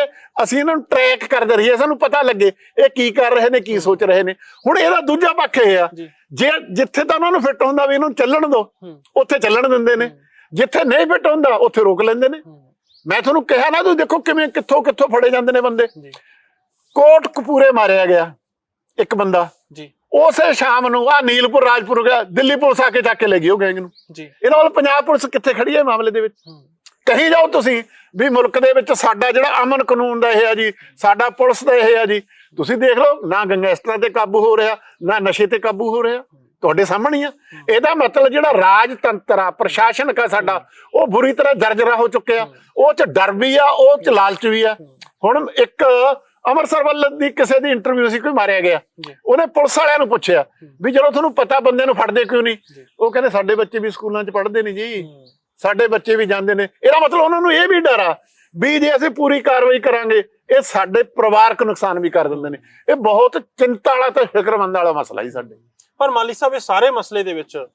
ਅਸੀਂ ਇਹਨਾਂ ਨੂੰ ਟਰੈਕ ਕਰਦੇ ਰਹੀਏ ਸਾਨੂੰ ਪਤਾ ਲੱਗੇ ਇਹ ਕੀ ਕਰ ਰਹੇ ਨੇ ਕੀ ਸੋਚ ਰਹੇ ਨੇ। ਹੁਣ ਇਹਦਾ ਦੂਜਾ ਪੱਖ ਇਹ ਆ। ਜੀ। ਜਿੱਥੇ ਤਾਂ ਉਹਨਾਂ ਨੂੰ ਫਿੱਟ ਹੁੰਦਾ ਵੀ ਇਹਨੂੰ ਚੱਲਣ ਦਿਓ ਹੂੰ। ਉੱਥੇ ਚੱਲਣ ਦਿੰਦੇ ਨੇ। ਜਿੱਥੇ ਨਹੀਂ ਫਿੱਟ ਹੁੰਦਾ ਉੱਥੇ ਰੋਕ ਲੈਂਦੇ ਨੇ। ਮੈਂ ਤੁਹਾਨੂੰ ਕਿਹਾ ਨਾ ਤੁਸੀਂ ਦੇਖੋ ਕਿਵੇਂ ਕਿੱਥੋਂ ਕਿੱਥੋਂ ਫੜੇ ਜਾਂਦੇ ਨੇ ਬੰਦੇ। ਜੀ। ਕੋਟ ਕਪੂਰੇ ਮਾਰਿਆ ਗਿਆ ਇੱਕ ਬੰਦਾ। ਜੀ। ਉਸੇ ਸ਼ਾਮ ਨੂੰ ਆ ਨੀਲਪੁਰ ਰਾਜਪੁਰ ਗਿਆ ਦਿੱਲੀ ਪੁਲਿਸ ਆ ਕੇ ਚੱਕ ਕੇ ਲੈ ਗਈ ਉਹ ਗੈਂਗ ਨੂੰ। ਜੀ। ਇਹਨਾਂ ਵੱਲ ਪੰਜਾਬ ਪੁਲਿਸ ਕਿੱਥੇ ਖੜੀ ਹੈ ਮਾਮਲੇ ਦੇ ਵਿੱਚ? ਕਹੀ ਜਾਓ ਤੁਸੀਂ ਵੀ ਮੁਲਕ ਦੇ ਵਿੱਚ ਸਾਡਾ ਜਿਹੜਾ ਅਮਨ ਕਾਨੂੰਨ ਦਾ ਇਹ ਆ ਜੀ ਸਾਡਾ ਪੁਲਿਸ ਦਾ ਇਹ ਆ ਜੀ ਤੁਸੀਂ ਦੇਖ ਲਓ, ਨਾ ਗੰਗੈਸਟਰਾਂ ਤੇ ਕਾਬੂ ਹੋ ਰਿਹਾ, ਨਾ ਨਸ਼ੇ ਤੇ ਕਾਬੂ ਹੋ ਰਿਹਾ। ਤੁਹਾਡੇ ਸਾਹਮਣੇ ਹੀ ਆ। ਇਹਦਾ ਮਤਲਬ ਜਿਹੜਾ ਰਾਜਤੰਤਰ ਆ ਪ੍ਰਸ਼ਾਸਨਕ ਆ ਸਾਡਾ, ਉਹ ਬੁਰੀ ਤਰ੍ਹਾਂ ਜਰਜਰਾ ਹੋ ਚੁੱਕਿਆ। ਉਹ ਚ ਡਰ ਵੀ ਆ, ਉਹ ਚ ਲਾਲਚ ਵੀ ਆ। ਹੁਣ ਇੱਕ ਅੰਮ੍ਰਿਤਸਰ ਵੱਲ ਦੀ ਕਿਸੇ ਦੀ ਇੰਟਰਵਿਊ ਸੀ, ਕੋਈ ਮਾਰਿਆ ਗਿਆ। ਉਹਨੇ ਪੁਲਿਸ ਵਾਲਿਆਂ ਨੂੰ ਪੁੱਛਿਆ ਵੀ ਜਦੋਂ ਤੁਹਾਨੂੰ ਪਤਾ ਬੰਦੇ ਨੂੰ ਫੜਦੇ ਕਿਉਂ ਨਹੀਂ? ਉਹ ਕਹਿੰਦੇ, ਸਾਡੇ ਬੱਚੇ ਵੀ ਸਕੂਲਾਂ 'ਚ ਪੜ੍ਹਦੇ ਨੇ ਜੀ। ਸਾਡੇ ਬੱਚੇ ਵੀ ਜਾਂਦੇ ਨੇ। ਇਹਦਾ ਮਤਲਬ ਉਹਨਾਂ ਨੂੰ ਇਹ ਵੀ ਡਰ ਆ ਵੀ ਜੇ ਅਸੀਂ ਪੂਰੀ ਕਾਰਵਾਈ ਕਰਾਂਗੇ ਇਹ ਸਾਡੇ ਪਰਿਵਾਰਕ ਨੁਕਸਾਨ ਵੀ ਕਰ ਦਿੰਦੇ ਨੇ। ਇਹ ਬਹੁਤ ਚਿੰਤਾ ਵਾਲਾ ਤੇ ਫਿਕਰਮੰਦ ਵਾਲਾ ਮਸਲਾ ਜੀ ਸਾਡੇ। ਪਰ ਮਾਲੀ ਸਾਹਿਬ, ਇਹ ਸਾਰੇ ਮਸਲੇ ਦੇ ਵਿੱਚ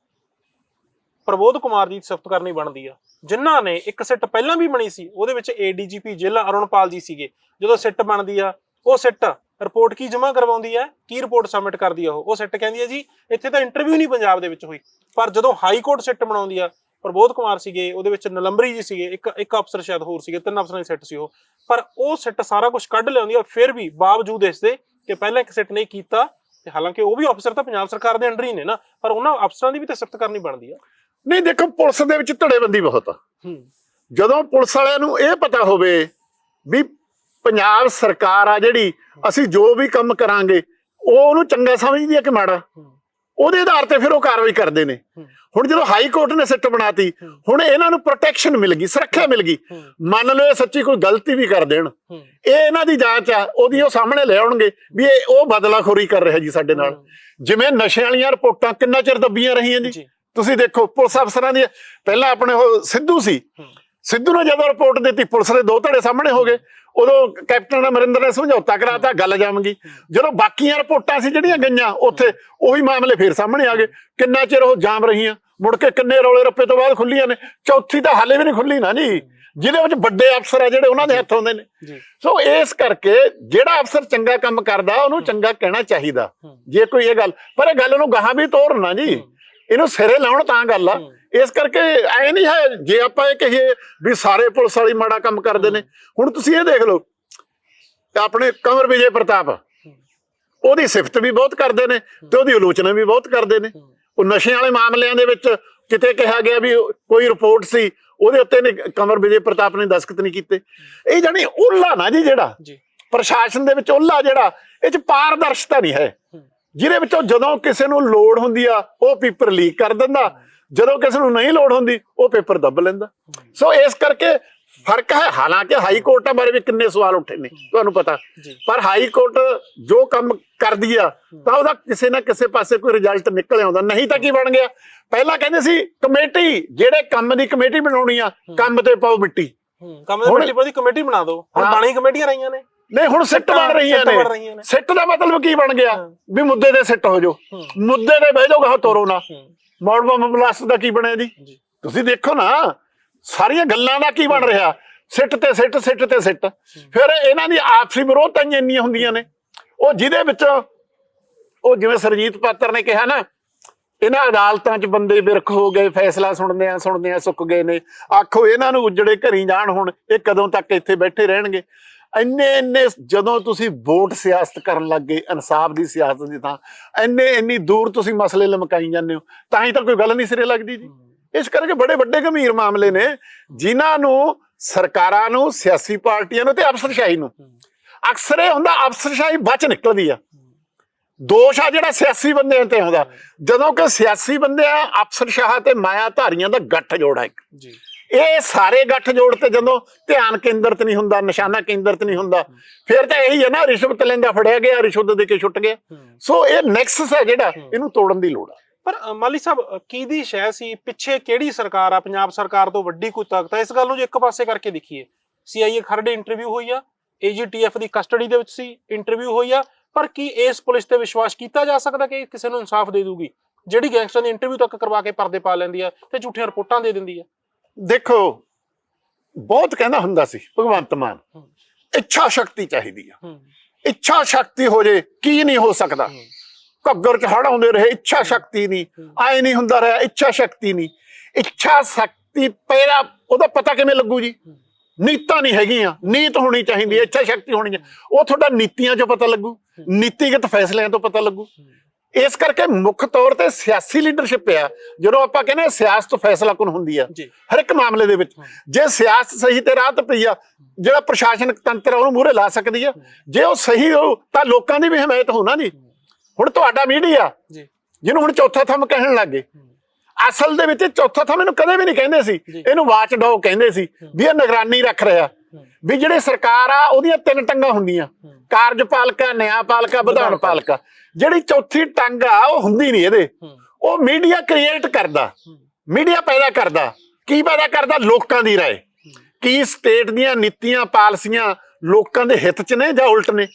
ਪ੍ਰਬੋਧ ਕੁਮਾਰ ਦੀ ਸਿਫਤ ਕਰਨੀ ਬਣਦੀ ਆ। ਜਿਨ੍ਹਾਂ ਨੇ ਇੱਕ ਸਿੱਟ ਪਹਿਲਾਂ ਵੀ ਬਣੀ ਸੀ, ਉਹਦੇ ਵਿੱਚ ਏਡੀਜੀਪੀ ਜ਼ਿਲ੍ਹਾ ਅਰੁਣਪਾਲ ਜੀ ਸੀਗੇ। ਜਦੋਂ ਸਿੱਟ ਬਣਦੀ ਆ, ਉਹ ਸਿੱਟ ਰਿਪੋਰਟ ਕੀ ਜਮ੍ਹਾਂ ਕਰਵਾਉਂਦੀ ਹੈ ਕੀ ਰਿਪੋਰਟ ਸਬਮਿਟ ਕਰਦੀ ਆ ਉਹ? ਉਹ ਸਿੱਟ ਕਹਿੰਦੀ ਹੈ ਜੀ, ਇੱਥੇ ਤਾਂ ਇੰਟਰਵਿਊ ਨਹੀਂ ਪੰਜਾਬ ਦੇ ਵਿੱਚ ਹੋਈ। ਪਰ ਜਦੋਂ ਹਾਈ ਕੋਰਟ ਸਿੱਟ ਬਣਾਉਂਦੀ ਆ ਪ੍ਰਬੋਧ ਕੁਮਾਰ ਸੀਗੇ ਉਹਦੇ ਵਿੱਚ ਨਲੰਬਰੀ ਜੀ ਸੀਗੇ ਇੱਕ ਇੱਕ ਅਫਸਰ ਸ਼ਾਇਦ ਹੋਰ ਸੀਗੇ ਤਿੰਨ ਅਫਸਰਾਂ ਦੀ ਸਿੱਟ ਸੀ ਉਹ। ਪਰ ਉਹ ਸਿੱਟ ਸਾਰਾ ਕੁਝ ਕੱਢ ਲਿਆਉਂਦੀ ਆ ਫਿਰ ਵੀ ਬਾਵਜੂਦ ਇਸ ਦੇ ਕਿ ਪਹਿਲਾਂ ਇੱਕ ਸਿੱਟ ਨਹੀਂ ਕੀਤਾ ਤੇ ਹਾਲਾਂਕਿ ਉਹ ਵੀ ਅਫਸਰ ਤਾਂ ਪੰਜਾਬ ਸਰਕਾਰ ਦੇ ਅੰਡਰ ਹੀ ਨੇ ਨਾ ਪਰ ਉਹਨਾਂ ਅਫਸਰਾਂ ਦੀ ਵੀ ਤਾਂ ਸਿਫਤ ਕਰਨੀ ਬਣਦੀ ਆ। ਨਹੀਂ ਦੇਖੋ ਪੁਲਿਸ ਦੇ ਵਿੱਚ ਧੜੇਬੰਦੀ ਬਹੁਤ ਆ। ਜਦੋਂ ਪੁਲਿਸ ਵਾਲਿਆਂ ਨੂੰ ਇਹ ਪਤਾ ਹੋਵੇ ਵੀ ਪੰਜਾਬ ਸਰਕਾਰ ਆ ਜਿਹੜੀ ਅਸੀਂ ਜੋ ਵੀ ਕੰਮ ਕਰਾਂਗੇ ਉਹ ਉਹਨੂੰ ਚੰਗਾ ਸਮਝਦੀ ਹੈ ਕਿ ਮਾੜਾ? ਉਹਦੇ ਆਧਾਰ ਤੇ ਫਿਰ ਉਹ ਕਾਰਵਾਈ ਕਰਦੇ ਨੇ। ਹੁਣ ਜਦੋਂ ਹਾਈ ਕੋਰਟ ਨੇ ਸਿੱਟ ਬਣਾਤੀ ਹੁਣ ਇਹਨਾਂ ਨੂੰ ਪ੍ਰੋਟੈਕਸ਼ਨ ਮਿਲ ਗਈ ਸੁਰੱਖਿਆ ਮਿਲ ਗਈ। ਮੰਨ ਲਓ ਇਹ ਸੱਚੀ ਕੋਈ ਗਲਤੀ ਵੀ ਕਰ ਦੇਣ। ਇਹ ਇਹਨਾਂ ਦੀ ਜਾਂਚ ਆ ਉਹਦੀ ਉਹ ਸਾਹਮਣੇ ਲੈ ਆਉਣਗੇ ਵੀ ਇਹ ਉਹ ਬਦਲਾਖੋਰੀ ਕਰ ਰਿਹਾ ਜੀ ਸਾਡੇ ਨਾਲ। ਜਿਵੇਂ ਨਸ਼ੇ ਵਾਲੀਆਂ ਰਿਪੋਰਟਾਂ ਕਿੰਨਾ ਚਿਰ ਦੱਬੀਆਂ ਰਹੀਆਂ ਜੀ। ਤੁਸੀਂ ਦੇਖੋ ਪੁਲਿਸ ਅਫਸਰਾਂ ਦੀ ਪਹਿਲਾਂ ਆਪਣੇ ਉਹ ਸਿੱਧੂ ਸੀ। ਸਿੱਧੂ ਨੇ ਜਦੋਂ ਰਿਪੋਰਟ ਦਿੱਤੀ ਪੁਲਿਸ ਦੇ ਦੋ ਧੜੇ ਸਾਹਮਣੇ ਹੋ ਗਏ। ਉਦੋਂ ਕੈਪਟਨ ਅਮਰਿੰਦਰ ਨੇ ਸਮਝੌਤਾ ਕਰਾਤਾ ਗੱਲ ਜੰਮ ਗਈ ਜਦੋਂ ਬਾਕੀਆਂ ਰਿਪੋਰਟਾਂ ਸੀ ਜਿਹੜੀਆਂ ਗਈਆਂ ਉੱਥੇ ਉਹੀ ਮਾਮਲੇ ਫੇਰ ਸਾਹਮਣੇ ਆ ਗਏ। ਕਿੰਨਾ ਚਿਰ ਉਹ ਜਾਮ ਰਹੀਆਂ? ਮੁੜ ਕੇ ਕਿੰਨੇ ਰੌਲੇ ਰੱਪੇ ਤੋਂ ਬਾਅਦ ਖੁੱਲੀਆਂ ਨੇ? ਚੌਥੀ ਤਾਂ ਹਾਲੇ ਵੀ ਨਹੀਂ ਖੁੱਲੀ ਨਾ ਜੀ। ਜਿਹਦੇ ਵਿੱਚ ਵੱਡੇ ਅਫਸਰ ਆ ਜਿਹੜੇ ਉਹਨਾਂ ਦੇ ਹੱਥ ਹੁੰਦੇ ਨੇ। ਸੋ ਇਸ ਕਰਕੇ ਜਿਹੜਾ ਅਫਸਰ ਚੰਗਾ ਕੰਮ ਕਰਦਾ ਉਹਨੂੰ ਚੰਗਾ ਕਹਿਣਾ ਚਾਹੀਦਾ। ਜੇ ਕੋਈ ਇਹ ਗੱਲ ਪਰ ਇਹ ਗੱਲ ਨੂੰ ਗਾਹਾਂ ਵੀ ਤੋਰਨਾ ਜੀ। ਇਹਨੂੰ ਸਿਰੇ ਲਾਉਣ ਤਾਂ ਗੱਲ ਆ। ਇਸ ਕਰਕੇ ਐ ਨਹੀਂ ਹੈ ਜੇ ਆਪਾਂ ਇਹ ਕਹੀਏ ਵੀ ਸਾਰੇ ਪੁਲਿਸ ਵਾਲੀ ਮਾੜਾ ਕੰਮ ਕਰਦੇ ਨੇ ਹੁਣ ਤੁਸੀਂ ਇਹ ਦੇਖ ਲਓ ਆਪਣੇ ਕੰਵਰ ਵਿਜੇ ਪ੍ਰਤਾਪ ਉਹਦੀ ਸਿਫਤ ਵੀ ਬਹੁਤ ਕਰਦੇ ਨੇ ਤੇ ਉਹਦੀ ਆਲੋਚਨਾ ਵੀ ਬਹੁਤ ਕਰਦੇ ਨੇ। ਉਹ ਨਸ਼ੇ ਵਾਲੇ ਮਾਮਲਿਆਂ ਦੇ ਵਿੱਚ ਕਿਤੇ ਕਿਹਾ ਗਿਆ ਵੀ ਕੋਈ ਰਿਪੋਰਟ ਸੀ ਉਹਦੇ ਉੱਤੇ ਨੇ ਕੰਵਰ ਵਿਜੇ ਪ੍ਰਤਾਪ ਨੇ ਦਸਖਤ ਨਹੀਂ ਕੀਤੇ। ਇਹ ਜਾਨੀ ਉਹਲਾ ਨਾ ਜੀ ਜਿਹੜਾ ਜੀ। ਪ੍ਰਸ਼ਾਸਨ ਦੇ ਵਿੱਚ ਉਹਲਾ ਜਿਹੜਾ ਇਹ ਚ ਪਾਰਦਰਸ਼ਤਾ ਨਹੀਂ ਹੈ। ਜਿਹਦੇ ਵਿੱਚੋਂ ਜਦੋਂ ਕਿਸੇ ਨੂੰ ਲੋੜ ਹੁੰਦੀ ਆ ਉਹ ਪੇਪਰ ਲੀਕ ਕਰ ਦਿੰਦਾ ਜਦੋਂ ਕਿਸੇ ਨੂੰ ਨਹੀਂ ਲੋੜ ਹੁੰਦੀ ਉਹ ਪੇਪਰ ਦੱਬ ਲੈਂਦਾ। ਸੋ ਇਸ ਕਰਕੇ ਫ਼ਰਕ ਹੈ। ਹਾਲਾਂਕਿ ਹਾਈ ਕੋਰਟਾਂ ਬਾਰੇ ਵੀ ਕਿੰਨੇ ਸਵਾਲ ਉੱਠੇ ਨੇ ਤੁਹਾਨੂੰ ਪਤਾ। ਪਰ ਹਾਈ ਕੋਰਟ ਜੋ ਕੰਮ ਕਰਦੀ ਆ ਤਾਂ ਉਹਦਾ ਕਿਸੇ ਨਾ ਕਿਸੇ ਪਾਸੇ ਕੋਈ ਰਿਜ਼ਲਟ ਨਿਕਲ ਆਉਂਦਾ। ਨਹੀਂ ਤਾਂ ਕੀ ਬਣ ਗਿਆ? ਪਹਿਲਾਂ ਕਹਿੰਦੇ ਸੀ ਕਮੇਟੀ ਜਿਹੜੇ ਕੰਮ ਦੀ ਕਮੇਟੀ ਬਣਾਉਣੀ ਆ ਕੰਮ ਤੇ ਪਾਓ ਮਿੱਟੀ। ਕੰਮ ਦੇ ਮਿੱਟੀ ਪੋਦੀ ਕਮੇਟੀ ਬਣਾ ਦਿਓ। ਹੁਣ। ਬਾਣੀ ਕਮੇਟੀਆਂ ਰਹੀਆਂ ਨੇ। ਨਹੀਂ ਹੁਣ ਸਿੱਟ ਬਣ ਰਹੀਆਂ ਨੇ। ਸਿੱਟ ਦਾ ਮਤਲਬ ਕੀ ਬਣ ਗਿਆ? ਵੀ ਮੁੱਦੇ ਤੇ ਸਿੱਟ ਹੋ ਜਾਓ। ਮੁੱਦੇ ਤੇ ਬਹਿ ਜਾਓਗਾ ਤੋਰੋ ਨਾ। ਹੂੰ ਮੌੜ ਬੰਬ ਬਲਾਸਟ ਦਾ ਕੀ ਬਣਿਆ ਜੀ। ਤੁਸੀਂ ਦੇਖੋ ਨਾ ਸਾਰੀਆਂ ਗੱਲਾਂ ਦਾ ਕੀ ਬਣ ਰਿਹਾ? ਸਿੱਟ ਤੇ ਸਿੱਟ ਸਿੱਟ ਤੇ ਸਿੱਟ। ਫਿਰ ਇਹਨਾਂ ਦੀ ਆਪਸੀ ਵਿਰੋਧਤਾਂ ਹੀ ਇੰਨੀਆਂ ਹੁੰਦੀਆਂ ਨੇ। ਉਹ ਜਿਹਦੇ ਵਿੱਚ ਉਹ ਜਿਵੇਂ ਸਰਜੀਤ ਪਾਤਰ ਨੇ ਕਿਹਾ ਨਾ ਇਹਨਾਂ ਅਦਾਲਤਾਂ 'ਚ ਬੰਦੇ ਬਿਰਖ ਹੋ ਗਏ ਫੈਸਲਾ ਸੁਣਦੇ ਆ ਸੁਣਦੇ ਆ ਸੁੱਕ ਗਏ ਨੇ। ਆਖੋ ਇਹਨਾਂ ਨੂੰ ਉਜੜੇ ਘਰੀ ਜਾਣ ਹੁਣ ਇਹ ਕਦੋਂ ਤੱਕ ਇੱਥੇ ਬੈਠੇ ਰਹਿਣਗੇ? ਇੰਨੇ ਇੰਨੇ ਜਦੋਂ ਤੁਸੀਂ ਵੋਟ ਸਿਆਸਤ ਕਰਨ ਲੱਗ ਗਏ, ਇਨਸਾਫ ਦੀ ਸਿਆਸਤ ਦੀ ਥਾਂ, ਇੰਨੇ ਇੰਨੀ ਦੂਰ ਤੁਸੀਂ ਮਸਲੇ ਲਮਕਾਈ ਜਾਂਦੇ ਹੋ, ਤਾਂ ਹੀ ਤਾਂ ਕੋਈ ਗੱਲ ਨਹੀਂ ਸਿਰੇ ਲੱਗਦੀ ਜੀ। ਇਸ ਕਰਕੇ ਬੜੇ ਵੱਡੇ ਗੰਭੀਰ ਮਾਮਲੇ ਨੇ, ਜਿਨ੍ਹਾਂ ਨੂੰ ਸਰਕਾਰਾਂ ਨੂੰ, ਸਿਆਸੀ ਪਾਰਟੀਆਂ ਨੂੰ ਤੇ ਅਫਸਰਸ਼ਾਹੀ ਨੂੰ। ਅਕਸਰ ਇਹ ਹੁੰਦਾ ਅਫਸਰਸ਼ਾਹੀ ਬਚ ਨਿਕਲਦੀ ਆ। ਦੋਸ਼ ਆ ਜਿਹੜਾ ਸਿਆਸੀ ਬੰਦਿਆਂ ਤੇ ਆਉਂਦਾ। ਜਦੋਂ ਕਿ ਸਿਆਸੀ ਬੰਦਿਆਂ ਅਫਸਰਸ਼ਾਹ ਤੇ ਮਾਇਆ ਧਾਰੀਆਂ ਦਾ ਗੱਠ ਜੋੜਾ ਇੱਕ। ਜੀ। ਇਹ ਸਾਰੇ ਗੱਠ ਜੋੜ ਤੇ ਜਦੋਂ ਧਿਆਨ ਕੇਂਦਰਿਤ ਨਹੀਂ ਹੁੰਦਾ ਨਿਸ਼ਾਨਾ ਕੇਂਦਰਿਤ ਨਹੀਂ ਹੁੰਦਾ ਫਿਰ ਤਾਂ ਇਹੀ ਹੈ ਨਾ ਰਿਸ਼ਵਤ ਲੈਂਦਾ ਫੜਿਆ ਗਿਆ ਰਿਸ਼ਵਤ ਦੇ ਕੇ ਛੁੱਟ ਗਿਆ। ਸੋ ਇਹ ਨੈਕਸਸ ਹੈ ਜਿਹੜਾ ਇਹਨੂੰ ਤੋੜਨ ਦੀ ਲੋੜ ਆ। ਪਰ ਮਾਲੀ ਸਾਹਿਬ ਕਿਹਦੀ ਸ਼ੈ ਸੀ? ਪਿੱਛੇ ਕਿਹੜੀ ਸਰਕਾਰ ਆ? ਪੰਜਾਬ ਸਰਕਾਰ ਤੋਂ ਵੱਡੀ ਕੋਈ ਤਾਕਤ ਆ? ਇਸ ਗੱਲ ਨੂੰ ਜੇ ਇੱਕ ਪਾਸੇ ਕਰਕੇ ਦੇਖੀਏ ਸੀਆਈਏ ਖਰੜੇ ਇੰਟਰਵਿਊ ਹੋਈ ਆ ਏਜੀਟੀਐਫ ਦੀ ਕਸਟਡੀ ਦੇ ਵਿੱਚ ਸੀ ਇੰਟਰਵਿਊ ਹੋਈ ਆ ਪਰ ਕੀ ਇਸ ਪੁਲਿਸ ਤੇ ਵਿਸ਼ਵਾਸ ਕੀਤਾ ਜਾ ਸਕਦਾ ਕਿ ਕਿਸੇ ਨੂੰ ਇਨਸਾਫ ਦੇ ਦੂਗੀ? ਜਿਹੜੀ ਗੈਂਗਸਟਰ ਦੀ ਇੰਟਰਵਿਊ ਤੱਕ ਕਰਵਾ ਕੇ ਪਰਦੇ ਪਾ ਲੈਂਦੀ ਆ ਤੇ ਝੂਠੀਆਂ ਰਿਪੋਰਟਾਂ ਦੇ ਦਿੰਦੀ ਆ। ਦੇਖੋ ਬਹੁਤ ਕਹਿੰਦਾ ਹੁੰਦਾ ਸੀ ਭਗਵੰਤ ਮਾਨ। ਇੱਛਾ ਸ਼ਕਤੀ ਚਾਹੀਦੀ ਆ। ਇੱਛਾ ਸ਼ਕਤੀ ਹੋ ਜੇ ਕੀ ਨਹੀਂ ਹੋ ਸਕਦਾ। ਘੱਗਰ ਚ ਹੜ ਆਉਂਦੇ ਰਹੇ ਇੱਛਾ ਸ਼ਕਤੀ ਨਹੀਂ। ਆਏ ਨਹੀਂ ਹੁੰਦਾ ਰਿਹਾ ਇੱਛਾ ਸ਼ਕਤੀ ਨਹੀਂ। ਇੱਛਾ ਸ਼ਕਤੀ ਪਹਿਲਾ ਉਹਦਾ ਪਤਾ ਕਿਵੇਂ ਲੱਗੂ ਜੀ। ਨੀਤਾਂ ਨਹੀਂ ਹੈਗੀਆਂ ਨੀਤ ਹੋਣੀ ਚਾਹੀਦੀ ਹੈ ਇੱਛਾ ਸ਼ਕਤੀ ਹੋਣੀ ਹੈ। ਉਹ ਤੁਹਾਡਾ ਨੀਤੀਆਂ ਚੋਂ ਪਤਾ ਲੱਗੂ ਨੀਤੀਗਤ ਫੈਸਲਿਆਂ ਤੋਂ ਪਤਾ ਲੱਗੂ। ਇਸ ਕਰਕੇ ਮੁੱਖ ਤੌਰ ਤੇ ਸਿਆਸੀ ਲੀਡਰਸ਼ਿਪ ਆ ਜਦੋਂ ਆਪਾਂ ਕਹਿੰਦੇ ਸਿਆਸਤ ਫੈਸਲਾ ਕੁਨ ਹੁੰਦੀ ਆ ਜੀ। ਹਰ ਇੱਕ ਮਾਮਲੇ ਦੇ ਵਿੱਚ। ਜੇ ਸਿਆਸਤ ਸਹੀ ਤੇ ਰਾਹ ਤੇ ਪਈ ਆ ਜਿਹੜਾ ਪ੍ਰਸ਼ਾਸਨਿਕ ਤੰਤਰ ਆ ਉਹਨੂੰ ਮੂਹਰੇ ਲਾ ਸਕਦੀ ਆ। ਜੇ ਉਹ ਸਹੀ ਹੋ ਤਾਂ ਲੋਕਾਂ ਦੀ ਵੀ ਹਮਾਇਤ ਹੋਣਾ ਜੀ ਹੁਣ ਤੁਹਾਡਾ ਮੀਡੀਆ ਜੀ। ਜਿਹਨੂੰ ਹੁਣ ਚੌਥਾ ਥੰਮ ਕਹਿਣ ਲੱਗੇ ਅਸਲ ਦੇ ਵਿੱਚ ਇਹ ਚੌਥਾ ਥੰਮ ਇਹਨੂੰ ਕਦੇ ਵੀ ਨਹੀਂ ਕਹਿੰਦੇ ਸੀ। ਜੀ। ਇਹਨੂੰ ਵਾਚ ਡੌਗ ਕਹਿੰਦੇ ਸੀ ਵੀ ਇਹ ਨਿਗਰਾਨੀ ਰੱਖ ਰਿਹਾ। ਵੀ ਜਿਹੜੇ ਸਰਕਾਰ ਆ ਉਹਦੀਆਂ ਤਿੰਨ ਟੰਗਾਂ ਹੁੰਦੀਆਂ। ਕਾਰਜਪਾਲਿਕਾ ਨਿਆਂਪਾਲਿਕਾ ਵਿਧਾਨ ਪਾਲਿਕਾ। ਜਿਹੜੀ ਚੌਥੀ ਟੰਗ ਆ ਉਹ ਹੁੰਦੀ ਨਹੀਂ ਇਹਦੇ। ਉਹ ਮੀਡੀਆ ਕ੍ਰੀਏਟ ਕਰਦਾ। ਮੀਡੀਆ ਪੈਦਾ ਕਰਦਾ। ਕੀ ਪੈਦਾ ਕਰਦਾ? ਲੋਕਾਂ ਦੀ ਰਾਏ। ਕੀ ਸਟੇਟ ਦੀਆਂ ਨੀਤੀਆਂ ਪਾਲਿਸੀਆਂ ਲੋਕਾਂ ਦੇ ਹਿੱਤ 'ਚ ਨੇ ਜਾਂ ਉਲਟ ਨੇ?